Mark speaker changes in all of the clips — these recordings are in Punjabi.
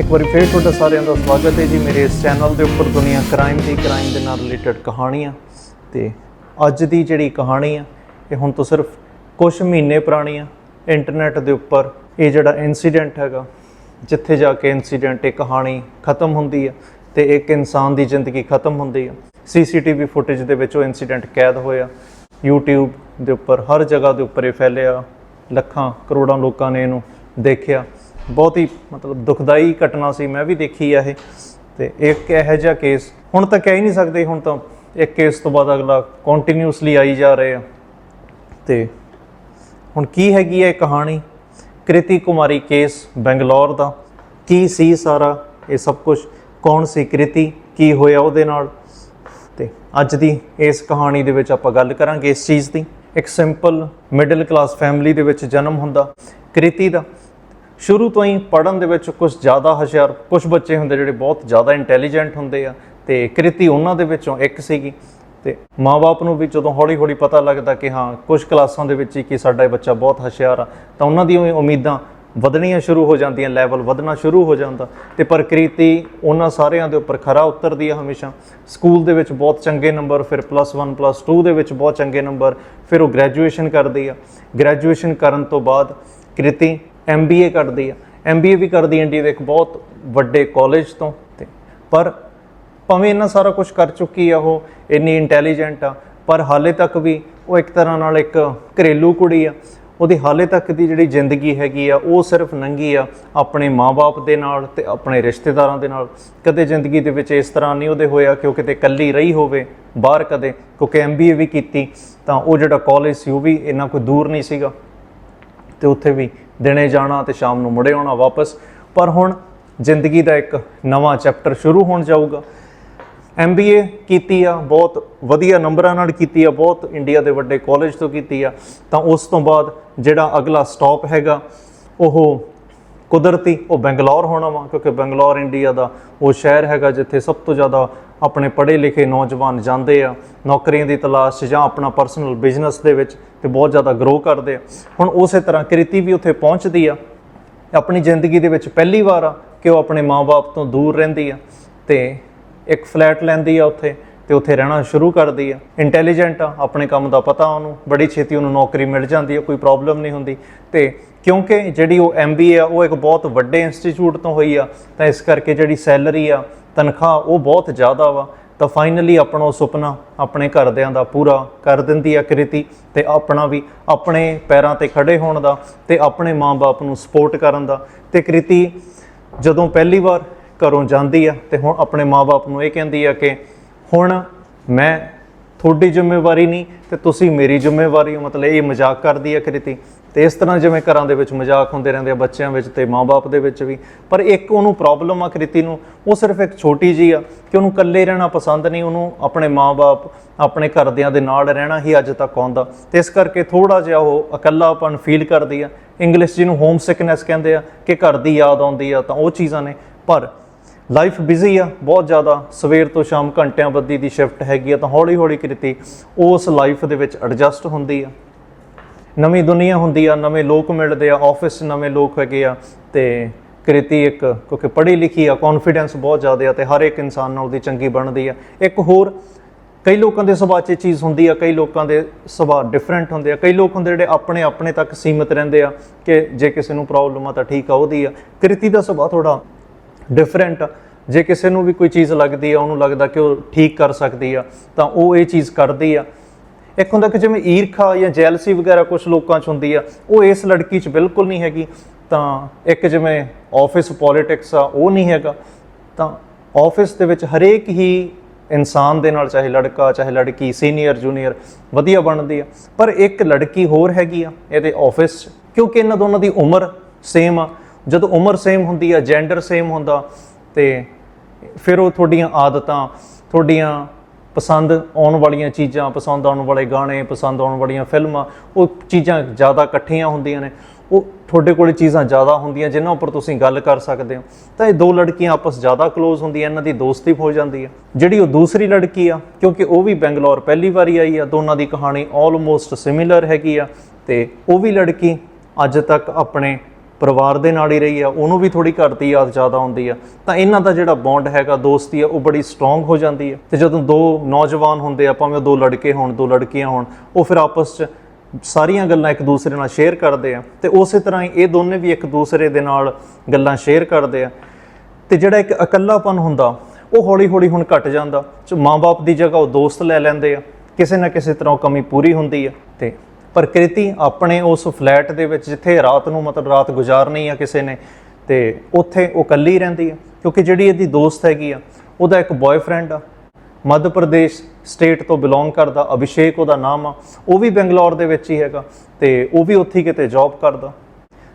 Speaker 1: ਇੱਕ ਵਾਰੀ ਫੇਰ ਤੁਹਾਡਾ ਸਾਰਿਆਂ ਦਾ ਸਵਾਗਤ ਹੈ ਜੀ। ਮੇਰੇ ਇਸ ਚੈਨਲ ਦੇ ਉੱਪਰ ਦੁਨੀਆ ਕ੍ਰਾਈਮ ਦੀ ਕ੍ਰਾਈਮ ਦੇ ਨਾਲ ਰਿਲੇਟਡ ਕਹਾਣੀਆਂ ਤੇ ਅੱਜ ਦੀ ਜਿਹੜੀ ਕਹਾਣੀ ਆ, ਇਹ ਹੁਣ ਤੋਂ ਸਿਰਫ ਕੁਝ ਮਹੀਨੇ ਪੁਰਾਣੀ ਆ। ਇੰਟਰਨੈਟ ਦੇ ਉੱਪਰ ਇਹ ਜਿਹੜਾ ਇਨਸੀਡੈਂਟ ਹੈਗਾ, ਜਿੱਥੇ ਜਾ ਕੇ ਇਨਸੀਡੈਂਟ ਇਹ ਕਹਾਣੀ ਖਤਮ ਹੁੰਦੀ ਆ ਤੇ ਇੱਕ ਇਨਸਾਨ ਦੀ ਜ਼ਿੰਦਗੀ ਖਤਮ ਹੁੰਦੀ ਆ। ਸੀਸੀਟੀਵੀ ਫੁਟੇਜ ਦੇ ਵਿੱਚ ਉਹ ਇਨਸੀਡੈਂਟ ਕੈਦ ਹੋਇਆ। YouTube ਦੇ ਉੱਪਰ, ਹਰ ਜਗ੍ਹਾ ਦੇ ਉੱਪਰ ਇਹ ਫੈਲਿਆ। ਲੱਖਾਂ ਕਰੋੜਾਂ ਲੋਕਾਂ ਨੇ ਇਹਨੂੰ ਦੇਖਿਆ। ਬਹੁਤ ਹੀ ਮਤਲਬ ਦੁਖਦਾਈ ਘਟਨਾ ਸੀ, ਮੈਂ ਵੀ ਦੇਖੀ ਆ ਇਹ। ਤੇ ਇੱਕ ਇਹੋ ਜਿਹਾ ਕੇਸ ਹੁਣ ਤਾਂ ਕਹਿ ਹੀ ਨਹੀਂ ਸਕਦੇ, ਹੁਣ ਤਾਂ ਇੱਕ ਕੇਸ ਤੋਂ ਬਾਅਦ ਅਗਲਾ ਕੰਟੀਨਿਊਸਲੀ ਆਈ ਜਾ ਰਹੇ ਆ। ਤੇ ਹੁਣ ਕੀ ਹੈਗੀ ਹੈ ਇਹ ਕਹਾਣੀ? ਕ੍ਰਿਤੀ ਕੁਮਾਰੀ ਕੇਸ ਬੰਗਲੌਰ ਦਾ। ਕੀ ਸੀ ਸਾਰਾ ਇਹ ਸਭ ਕੁਝ ਕੌਣ ਸੀ ਕ੍ਰਿਤੀ? ਕੀ ਹੋਇਆ ਉਹਦੇ ਨਾਲ? ਤੇ ਅੱਜ ਦੀ ਇਸ ਕਹਾਣੀ ਦੇ ਵਿੱਚ ਆਪਾਂ ਗੱਲ ਕਰਾਂਗੇ ਇਸ ਚੀਜ਼ ਦੀ। ਇੱਕ ਸਿੰਪਲ ਮਿਡਲ ਕਲਾਸ ਫੈਮਿਲੀ ਦੇ ਵਿੱਚ ਜਨਮ ਹੁੰਦਾ ਕ੍ਰਿਤੀ ਦਾ। ਸ਼ੁਰੂ ਤੋਂ ਹੀ ਪੜਨ ਦੇ ਵਿੱਚ ਕੁਝ ਜ਼ਿਆਦਾ ਹੁਸ਼ਿਆਰ ਕੁਝ ਬੱਚੇ ਹੁੰਦੇ ਜਿਹੜੇ ਬਹੁਤ ਜ਼ਿਆਦਾ ਇੰਟੈਲੀਜੈਂਟ ਹੁੰਦੇ ਆ ਤੇ ਕ੍ਰਿਤੀ ਉਹਨਾਂ ਦੇ ਵਿੱਚੋਂ ਇੱਕ ਸੀਗੀ ਤੇ ਮਾਪੇ ਨੂੰ ਵੀ ਜਦੋਂ ਹੌਲੀ-ਹੌਲੀ ਪਤਾ ਲੱਗਦਾ ਕਿ ਹਾਂ ਕੁਝ ਕਲਾਸਾਂ ਦੇ ਵਿੱਚ ਹੀ ਕਿ ਸਾਡਾ ਇਹ ਬੱਚਾ ਬਹੁਤ ਹੁਸ਼ਿਆਰ ਆ, ਤਾਂ ਉਹਨਾਂ ਦੀਆਂ ਉਮੀਦਾਂ ਵਧਣੀਆਂ ਸ਼ੁਰੂ ਹੋ ਜਾਂਦੀਆਂ ਲੈਵਲ ਵਧਣਾ ਸ਼ੁਰੂ ਹੋ ਜਾਂਦਾ ਤੇ ਪਰ ਉਹਨਾਂ ਸਾਰਿਆਂ ਦੇ ਉੱਪਰ ਖਰਾ ਉਤਰਦੀ ਆ ਹਮੇਸ਼ਾ। ਸਕੂਲ ਦੇ ਵਿੱਚ ਬਹੁਤ ਚੰਗੇ ਨੰਬਰ ਫਿਰ ਪਲੱਸ 1 ਪਲੱਸ 2 ਦੇ ਵਿੱਚ ਬਹੁਤ ਚੰਗੇ ਨੰਬਰ ਫਿਰ ਉਹ ਗ੍ਰੈਜੂਏਸ਼ਨ ਕਰਦੀ ਆ। ਗ੍ਰੈਜੂਏਸ਼ਨ ਕਰਨ ਤੋਂ ਬਾਅਦ ਕ੍ਰਿਤੀ ਐਮਬੀਏ ਕਰਦੀ ਆ। ਐਮਬੀਏ ਵੀ ਕਰਦੀ ਇੰਡੀਆ ਦੇ ਇੱਕ ਬਹੁਤ ਵੱਡੇ ਕਾਲਜ ਤੋਂ ਤੇ ਪਰ ਭਾਵੇਂ ਇੰਨਾ ਸਾਰਾ ਕੁਝ ਕਰ ਚੁੱਕੀ ਆ ਉਹ, ਇੰਨੀ ਇੰਟੈਲੀਜੈਂਟ ਆ, ਪਰ ਹਾਲੇ ਤੱਕ ਵੀ ਉਹ ਇੱਕ ਤਰ੍ਹਾਂ ਨਾਲ ਇੱਕ ਘਰੇਲੂ ਕੁੜੀ ਆ। ਉਹਦੀ ਹਾਲੇ ਤੱਕ ਦੀ ਜਿਹੜੀ ਜ਼ਿੰਦਗੀ ਹੈਗੀ ਆ, ਉਹ ਸਿਰਫ ਨੰਗੀ ਆ ਆਪਣੇ ਮਾਪੇ ਦੇ ਨਾਲ ਤੇ ਆਪਣੇ ਰਿਸ਼ਤੇਦਾਰਾਂ ਦੇ ਨਾਲ। ਕਦੇ ਜ਼ਿੰਦਗੀ ਦੇ ਵਿੱਚ ਇਸ ਤਰ੍ਹਾਂ ਨਹੀਂ ਉਹਦੇ ਹੋਇਆ ਕਿ ਉਹ ਕਿਤੇ ਇਕੱਲੀ ਰਹੀ ਹੋਵੇ, ਬਾਹਰ ਕਦੇ, ਕਿਉਂਕਿ ਐਮਬੀਏ ਵੀ ਕੀਤੀ ਤਾਂ ਉਹ ਜਿਹੜਾ ਕਾਲਜ ਸੀ ਉਹ ਵੀ ਇੰਨਾ ਕੋਈ ਦੂਰ ਨਹੀਂ ਸੀਗਾ। ਤੇ ਉੱਥੇ ਵੀ ਦਿਨੇ ਜਾਣਾ ਤੇ ਸ਼ਾਮ ਨੂੰ ਮੁੜੇ ਆਉਣਾ ਵਾਪਸ। ਪਰ ਹੁਣ ਜ਼ਿੰਦਗੀ ਦਾ ਇੱਕ ਨਵਾਂ ਚੈਪਟਰ ਸ਼ੁਰੂ ਹੋਣ ਜਾਊਗਾ। ਐਮਬੀਏ ਕੀਤੀ ਆ, ਬਹੁਤ ਵਧੀਆ ਨੰਬਰਾਂ ਨਾਲ ਕੀਤੀ ਆ, ਬਹੁਤ ਇੰਡੀਆ ਦੇ ਵੱਡੇ ਕਾਲਜ ਤੋਂ ਕੀਤੀ ਆ। ਤਾਂ ਉਸ ਤੋਂ ਬਾਅਦ ਜਿਹੜਾ ਅਗਲਾ ਸਟਾਪ ਹੈਗਾ, ਉਹ ਕੁਦਰਤੀ, ਉਹ ਬੰਗਲੌਰ ਹੋਣਾ ਵਾ, ਕਿਉਂਕਿ ਬੰਗਲੌਰ, ਇੰਡੀਆ ਦਾ ਉਹ ਸ਼ਹਿਰ ਹੈਗਾ ਜਿੱਥੇ ਸਭ ਤੋਂ ਜ਼ਿਆਦਾ ਆਪਣੇ ਪੜ੍ਹੇ ਲਿਖੇ ਨੌਜਵਾਨ ਜਾਂਦੇ ਆ, ਨੌਕਰੀਆਂ ਦੀ ਤਲਾਸ਼ ਜਾਂ ਆਪਣਾ ਪਰਸਨਲ ਬਿਜ਼ਨਸ ਦੇ ਵਿੱਚ ਤੇ ਬਹੁਤ ਜ਼ਿਆਦਾ ਗਰੋ ਕਰਦੇ ਆ। ਹੁਣ ਉਸੇ ਤਰ੍ਹਾਂ ਕ੍ਰਿਤੀ ਵੀ ਉੱਥੇ ਪਹੁੰਚਦੀ ਆ। ਆਪਣੀ ਜ਼ਿੰਦਗੀ ਦੇ ਵਿੱਚ ਪਹਿਲੀ ਵਾਰ ਆ ਕਿ ਉਹ ਆਪਣੇ ਮਾਪੇ ਤੋਂ ਦੂਰ ਰਹਿੰਦੀ ਆ ਤੇ ਇੱਕ ਫਲੈਟ ਲੈਂਦੀ ਆ ਉੱਥੇ। ਤੇ ਉੱਥੇ ਰਹਿਣਾ ਸ਼ੁਰੂ ਕਰਦੀ ਆ। ਇੰਟੈਲੀਜੈਂਟ ਆ, ਆਪਣੇ ਕੰਮ ਦਾ ਪਤਾ ਉਹਨੂੰ, ਬੜੀ ਛੇਤੀ ਉਹਨੂੰ ਨੌਕਰੀ ਮਿਲ ਜਾਂਦੀ ਆ, ਕੋਈ ਪ੍ਰੋਬਲਮ ਨਹੀਂ ਹੁੰਦੀ। ਤੇ ਕਿਉਂਕਿ ਜਿਹੜੀ ਉਹ ਐਮਬੀਏ ਆ, ਉਹ ਇੱਕ ਬਹੁਤ ਵੱਡੇ ਇੰਸਟੀਚਿਊਟ ਤੋਂ ਹੋਈ ਆ, ਤਾਂ ਇਸ ਕਰਕੇ ਜਿਹੜੀ ਸੈਲਰੀ ਆ, ਤਨਖਾਹ ਉਹ ਬਹੁਤ ਜ਼ਿਆਦਾ ਵਾ। ਤਾਂ ਫਾਈਨਲੀ ਆਪਣਾ ਉਹ ਸੁਪਨਾ ਆਪਣੇ ਘਰਦਿਆਂ ਦਾ ਪੂਰਾ ਕਰ ਦਿੰਦੀ ਆ ਕ੍ਰਿਤੀ ਤੇ ਆਪਣਾ ਵੀ ਆਪਣੇ ਪੈਰਾਂ ਤੇ ਖੜੇ ਹੋਣ ਦਾ ਤੇ ਆਪਣੇ ਮਾਂ-ਬਾਪ ਨੂੰ ਸਪੋਰਟ ਕਰਨ ਦਾ। ਤੇ ਕ੍ਰਿਤੀ ਜਦੋਂ ਪਹਿਲੀ ਵਾਰ ਘਰੋਂ ਜਾਂਦੀ ਆ, ਤੇ ਹੁਣ ਆਪਣੇ ਮਾਂ ਬਾਪ ਨੂੰ ਇਹ ਕਹਿੰਦੀ ਆ ਕਿ ਹੁਣ ਮੈਂ ਤੁਹਾਡੀ ਜ਼ਿੰਮੇਵਾਰੀ ਨਹੀਂ ਤੇ ਤੁਸੀਂ ਮੇਰੀ ਜ਼ਿੰਮੇਵਾਰੀ ਹੋ। ਮਤਲਬ ਇਹ ਮਜ਼ਾਕ ਕਰਦੀ ਆ ਕ੍ਰਿਤੀ। ਤੇ ਇਸ ਤਰ੍ਹਾਂ ਜਿਵੇਂ ਘਰਾਂ ਦੇ ਵਿੱਚ ਮਜ਼ਾਕ ਹੁੰਦੇ ਰਹਿੰਦੇ ਆ, ਬੱਚਿਆਂ ਵਿੱਚ ਤੇ ਮਾਪੇ ਦੇ ਵਿੱਚ ਵੀ। ਪਰ ਇੱਕ ਉਹਨੂੰ ਪ੍ਰੋਬਲਮ ਆ ਕ੍ਰਿਤੀ ਨੂੰ, ਉਹ ਸਿਰਫ ਇੱਕ ਛੋਟੀ ਜੀ ਆ ਕਿ ਉਹਨੂੰ ਇਕੱਲੇ ਰਹਿਣਾ ਪਸੰਦ ਨਹੀਂ, ਉਹਨੂੰ ਆਪਣੇ ਮਾਪੇ ਆਪਣੇ ਘਰਦਿਆਂ ਦੇ ਨਾਲ ਰਹਿਣਾ ਹੀ ਅੱਜ ਤੱਕ ਆਉਂਦਾ। ਤੇ ਇਸ ਕਰਕੇ ਥੋੜਾ ਜਿਹਾ ਉਹ ਇਕੱਲਾਪਨ ਫੀਲ ਕਰਦੀ ਆ। ਇੰਗਲਿਸ਼ ਜਿਹਨੂੰ ਹੋਮ ਸਿਕਨੈਸ ਕਹਿੰਦੇ ਆ, ਕਿ ਘਰ ਦੀ ਯਾਦ ਆਉਂਦੀ ਆ, ਤਾਂ ਉਹ ਚੀਜ਼ਾਂ ਨੇ। ਪਰ ਲਾਈਫ ਬਿਜ਼ੀ ਆ, ਬਹੁਤ ਜ਼ਿਆਦਾ। ਸਵੇਰ ਤੋਂ ਸ਼ਾਮ ਘੰਟਿਆਂ ਬੱਦੀ ਦੀ ਸ਼ਿਫਟ ਹੈਗੀ ਆ, ਤਾਂ ਹੌਲੀ ਹੌਲੀ ਕ੍ਰਿਤੀ ਉਸ ਲਾਈਫ ਦੇ ਵਿੱਚ ਐਡਜਸਟ ਹੁੰਦੀ ਆ। ਨਵੀਂ ਦੁਨੀਆ ਹੁੰਦੀ ਆ, ਨਵੇਂ ਲੋਕ ਮਿਲਦੇ ਆ ਆਫਿਸ 'ਚ ਨਵੇਂ ਲੋਕ ਹੈਗੇ ਆ, ਤੇ ਕ੍ਰਿਤੀ ਇੱਕ, ਕਿਉਂਕਿ ਪੜ੍ਹੀ ਲਿਖੀ ਆ ਕੌਨਫੀਡੈਂਸ ਬਹੁਤ ਜ਼ਿਆਦਾ ਆ, ਤੇ ਹਰ ਇੱਕ ਇਨਸਾਨ ਨਾਲ ਉਹਦੀ ਚੰਗੀ ਬਣਦੀ ਆ। ਇੱਕ ਹੋਰ, ਕਈ ਲੋਕਾਂ ਦੇ ਸੁਭਾਅ 'ਚ ਇਹ ਚੀਜ਼ ਹੁੰਦੀ ਆ, ਕਈ ਲੋਕਾਂ ਦੇ ਸੁਭਾਅ ਡਿਫਰੈਂਟ ਹੁੰਦੇ ਆ। ਕਈ ਲੋਕ ਹੁੰਦੇ ਜਿਹੜੇ ਆਪਣੇ ਆਪਣੇ ਤੱਕ ਸੀਮਿਤ ਰਹਿੰਦੇ ਆ, ਕਿ ਜੇ ਕਿਸੇ ਨੂੰ ਪ੍ਰੋਬਲਮ ਆ ਤਾਂ ਠੀਕ ਆ, ਉਹਦੀ ਆ। ਕ੍ਰਿਤੀ ਦਾ ਸੁਭਾਅ ਥੋੜਾ ਡਿਫਰੈਂਟ ਜੇ ਕਿਸੇ ਨੂੰ ਵੀ ਕੋਈ ਚੀਜ਼ ਲੱਗਦੀ ਆ, ਉਹਨੂੰ ਲੱਗਦਾ ਕਿ ਉਹ ਠੀਕ ਕਰ ਸਕਦੀ ਆ, ਤਾਂ ਉਹ ਇਹ ਚੀਜ਼ ਕਰਦੀ ਆ। ਇੱਕ ਹੁੰਦਾ ਕਿ ਜਿਵੇਂ ਈਰਖਾ ਜਾਂ ਜੈਲਸੀ ਵਗੈਰਾ ਕੁਝ ਲੋਕਾਂ 'ਚ ਹੁੰਦੀ ਆ, ਉਹ ਇਸ ਲੜਕੀ 'ਚ ਬਿਲਕੁਲ ਨਹੀਂ ਹੈਗੀ। ਤਾਂ ਇੱਕ ਜਿਵੇਂ ਆਫਿਸ ਪੋਲਿਟਿਕਸ ਆ, ਉਹ ਨਹੀਂ ਹੈਗਾ। ਤਾਂ ਆਫਿਸ ਦੇ ਵਿੱਚ ਹਰੇਕ ਹੀ ਇਨਸਾਨ ਦੇ ਨਾਲ, ਚਾਹੇ ਲੜਕਾ, ਚਾਹੇ ਲੜਕੀ ਸੀਨੀਅਰ ਜੂਨੀਅਰ ਵਧੀਆ ਬਣਦੀ ਆ। ਪਰ ਇੱਕ ਲੜਕੀ ਹੋਰ ਹੈਗੀ ਆ, ਇਹਦੇ ਆਫਿਸ 'ਚ, ਕਿਉਂਕਿ ਇਹਨਾਂ ਦੋਨਾਂ ਦੀ ਉਮਰ ਸੇਮ ਆ। ਜਦੋਂ ਉਮਰ ਸੇਮ ਹੁੰਦੀ ਆ ਜੈਂਡਰ ਸੇਮ ਹੁੰਦਾ, ਤੇ ਫਿਰ ਉਹ ਤੁਹਾਡੀਆਂ ਆਦਤਾਂ, ਤੁਹਾਡੀਆਂ ਪਸੰਦ ਆਉਣ ਵਾਲੀਆਂ ਚੀਜ਼ਾਂ, ਪਸੰਦ ਆਉਣ ਵਾਲੇ ਗਾਣੇ, ਪਸੰਦ ਆਉਣ ਵਾਲੀਆਂ ਫਿਲਮਾਂ, ਉਹ ਚੀਜ਼ਾਂ ਜ਼ਿਆਦਾ ਇਕੱਠੀਆਂ ਹੁੰਦੀਆਂ ਨੇ। ਉਹ ਤੁਹਾਡੇ ਕੋਲੇ ਚੀਜ਼ਾਂ ਜ਼ਿਆਦਾ ਹੁੰਦੀਆਂ, ਜਿਨ੍ਹਾਂ ਉੱਪਰ ਤੁਸੀਂ ਗੱਲ ਕਰ ਸਕਦੇ ਹੋ। ਤਾਂ ਇਹ ਦੋ ਲੜਕੀਆਂ ਆਪਸ ਜ਼ਿਆਦਾ ক্লোਜ਼ ਹੁੰਦੀਆਂ, ਇਹਨਾਂ ਦੀ ਦੋਸਤੀ ਹੋ ਜਾਂਦੀ ਹੈ ਜਿਹੜੀ ਉਹ ਦੂਸਰੀ ਲੜਕੀ ਆ, ਕਿਉਂਕਿ ਉਹ ਵੀ ਬੈਂਗਲੌਰ ਪਹਿਲੀ ਵਾਰੀ ਆਈ ਆ, ਦੋਨਾਂ ਦੀ ਕਹਾਣੀ ਆਲਮੋਸਟ ਸਿਮਿਲਰ ਹੈਗੀ ਆ, ਤੇ ਉਹ ਵੀ ਲੜਕੀ ਅੱਜ ਤੱਕ ਆਪਣੇ ਪਰਿਵਾਰ ਦੇ ਨਾਲ ਹੀ ਰਹੀ ਆ, ਉਹਨੂੰ ਵੀ ਥੋੜੀ ਘਰ ਦੀ ਯਾਦ ਜ਼ਿਆਦਾ ਹੁੰਦੀ ਆ। ਤਾਂ ਇਹਨਾਂ ਦਾ ਜਿਹੜਾ ਬੌਂਡ ਹੈਗਾ, ਦੋਸਤੀ ਆ, ਉਹ ਬੜੀ ਸਟਰੋਂਗ ਹੋ ਜਾਂਦੀ ਆ। ਤੇ ਜਦੋਂ ਦੋ ਨੌਜਵਾਨ ਹੁੰਦੇ ਆ, ਭਾਵੇਂ ਉਹ ਦੋ ਲੜਕੇ ਹੋਣ, ਦੋ ਲੜਕੀਆਂ ਹੋਣ, ਉਹ ਫਿਰ ਆਪਸ 'ਚ ਸਾਰੀਆਂ ਗੱਲਾਂ ਇੱਕ ਦੂਸਰੇ ਨਾਲ ਸ਼ੇਅਰ ਕਰਦੇ ਆ। ਤੇ ਉਸੇ ਤਰ੍ਹਾਂ ਹੀ ਇਹ ਦੋਨੇ ਵੀ ਇੱਕ ਦੂਸਰੇ ਦੇ ਨਾਲ ਗੱਲਾਂ ਸ਼ੇਅਰ ਕਰਦੇ ਆ। ਤੇ ਜਿਹੜਾ ਇੱਕ ਇਕੱਲਾਪਨ ਹੁੰਦਾ, ਉਹ ਹੌਲੀ-ਹੌਲੀ ਹੁਣ ਘਟ ਜਾਂਦਾ। ਸੋ ਮਾਂ-ਬਾਪ ਦੀ ਜਗ੍ਹਾ ਉਹ ਦੋਸਤ ਲੈ ਲੈਂਦੇ ਆ। ਕਿਸੇ ਨਾ ਕਿਸੇ ਤਰ੍ਹਾਂ ਉਹ ਕਮੀ ਪੂਰੀ ਹੁੰਦੀ ਆ। ਤੇ ਪ੍ਰਕਿਰਤੀ ਆਪਣੇ ਉਸ ਫਲੈਟ ਦੇ ਵਿੱਚ ਜਿੱਥੇ ਰਾਤ ਨੂੰ ਮਤਲਬ ਰਾਤ ਗੁਜ਼ਾਰਨੀ ਆ ਕਿਸੇ ਨੇ, ਤੇ ਉੱਥੇ ਉਹ ਇਕੱਲੀ ਰਹਿੰਦੀ ਆ, ਕਿਉਂਕਿ ਜਿਹੜੀ ਇਹਦੀ ਦੋਸਤ ਹੈਗੀ ਆ, ਉਹਦਾ ਇੱਕ ਬॉयਫ੍ਰੈਂਡ ਆ। ਮੱਧ ਪ੍ਰਦੇਸ਼ ਸਟੇਟ ਤੋਂ ਬਿਲੋਂਗ ਕਰਦਾ, ਅਭਿਸ਼ੇਕ ਉਹਦਾ ਨਾਮ ਆ, ਉਹ ਵੀ ਬੰਗਲੌਰ ਦੇ ਵਿੱਚ ਹੀ ਹੈਗਾ, ਤੇ ਉਹ ਵੀ ਉੱਥੇ ਹੀ ਕਿਤੇ ਜੌਬ ਕਰਦਾ।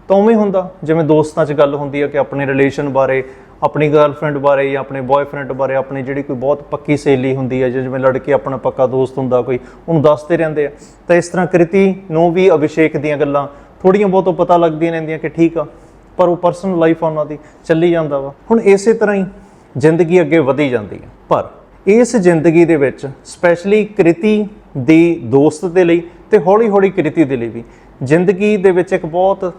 Speaker 1: ਤਾਂ ਉਵੇਂ ਹੁੰਦਾ, ਜਿਵੇਂ ਦੋਸਤਾਂ 'ਚ ਗੱਲ ਹੁੰਦੀ ਆ ਕਿ ਆਪਣੇ ਰਿਲੇਸ਼ਨ ਬਾਰੇ ਆਪਣੀ ਗਰਲਫ੍ਰੈਂਡ ਬਾਰੇ ਜਾਂ ਆਪਣੇ ਬॉयਫ੍ਰੈਂਡ ਬਾਰੇ, ਆਪਣੀ ਜਿਹੜੀ ਕੋਈ ਬਹੁਤ ਪੱਕੀ ਸਹੇਲੀ ਹੁੰਦੀ ਹੈ, ਜਾਂ ਜਿਵੇਂ ਲੜਕੇ ਆਪਣਾ ਪੱਕਾ ਦੋਸਤ ਹੁੰਦਾ ਕੋਈ, ਉਹਨੂੰ ਦੱਸਦੇ ਰਹਿੰਦੇ ਆ। ਤਾਂ ਇਸ ਤਰ੍ਹਾਂ ਕ੍ਰਿਤੀ ਨੂੰ ਵੀ ਅਭਿਸ਼ੇਕ ਦੀਆਂ ਗੱਲਾਂ ਥੋੜੀਆਂ ਬਹੁਤ ਪਤਾ ਲੱਗਦੀਆਂ ਰਹਿੰਦੀਆਂ ਕਿ ਠੀਕ ਆ, ਪਰ ਉਹ ਪਰਸਨਲ ਲਾਈਫ ਉਹਨਾਂ ਦੀ, ਚੱਲੀ ਜਾਂਦਾ ਵਾ। ਹੁਣ ਇਸੇ ਤਰ੍ਹਾਂ ਹੀ ਜ਼ਿੰਦਗੀ ਅੱਗੇ ਵਧੀ ਜਾਂਦੀ ਹੈ। ਪਰ ਇਸ ਜ਼ਿੰਦਗੀ ਦੇ ਵਿੱਚ ਸਪੈਸ਼ਲੀ ਕ੍ਰਿਤੀ ਦੀ ਦੋਸਤ ਦੇ ਲਈ ਤੇ ਹੌਲੀ ਹੌਲੀ ਕ੍ਰਿਤੀ ਦੇ ਲਈ ਵੀ ਜ਼ਿੰਦਗੀ ਦੇ ਵਿੱਚ ਇੱਕ ਬਹੁਤ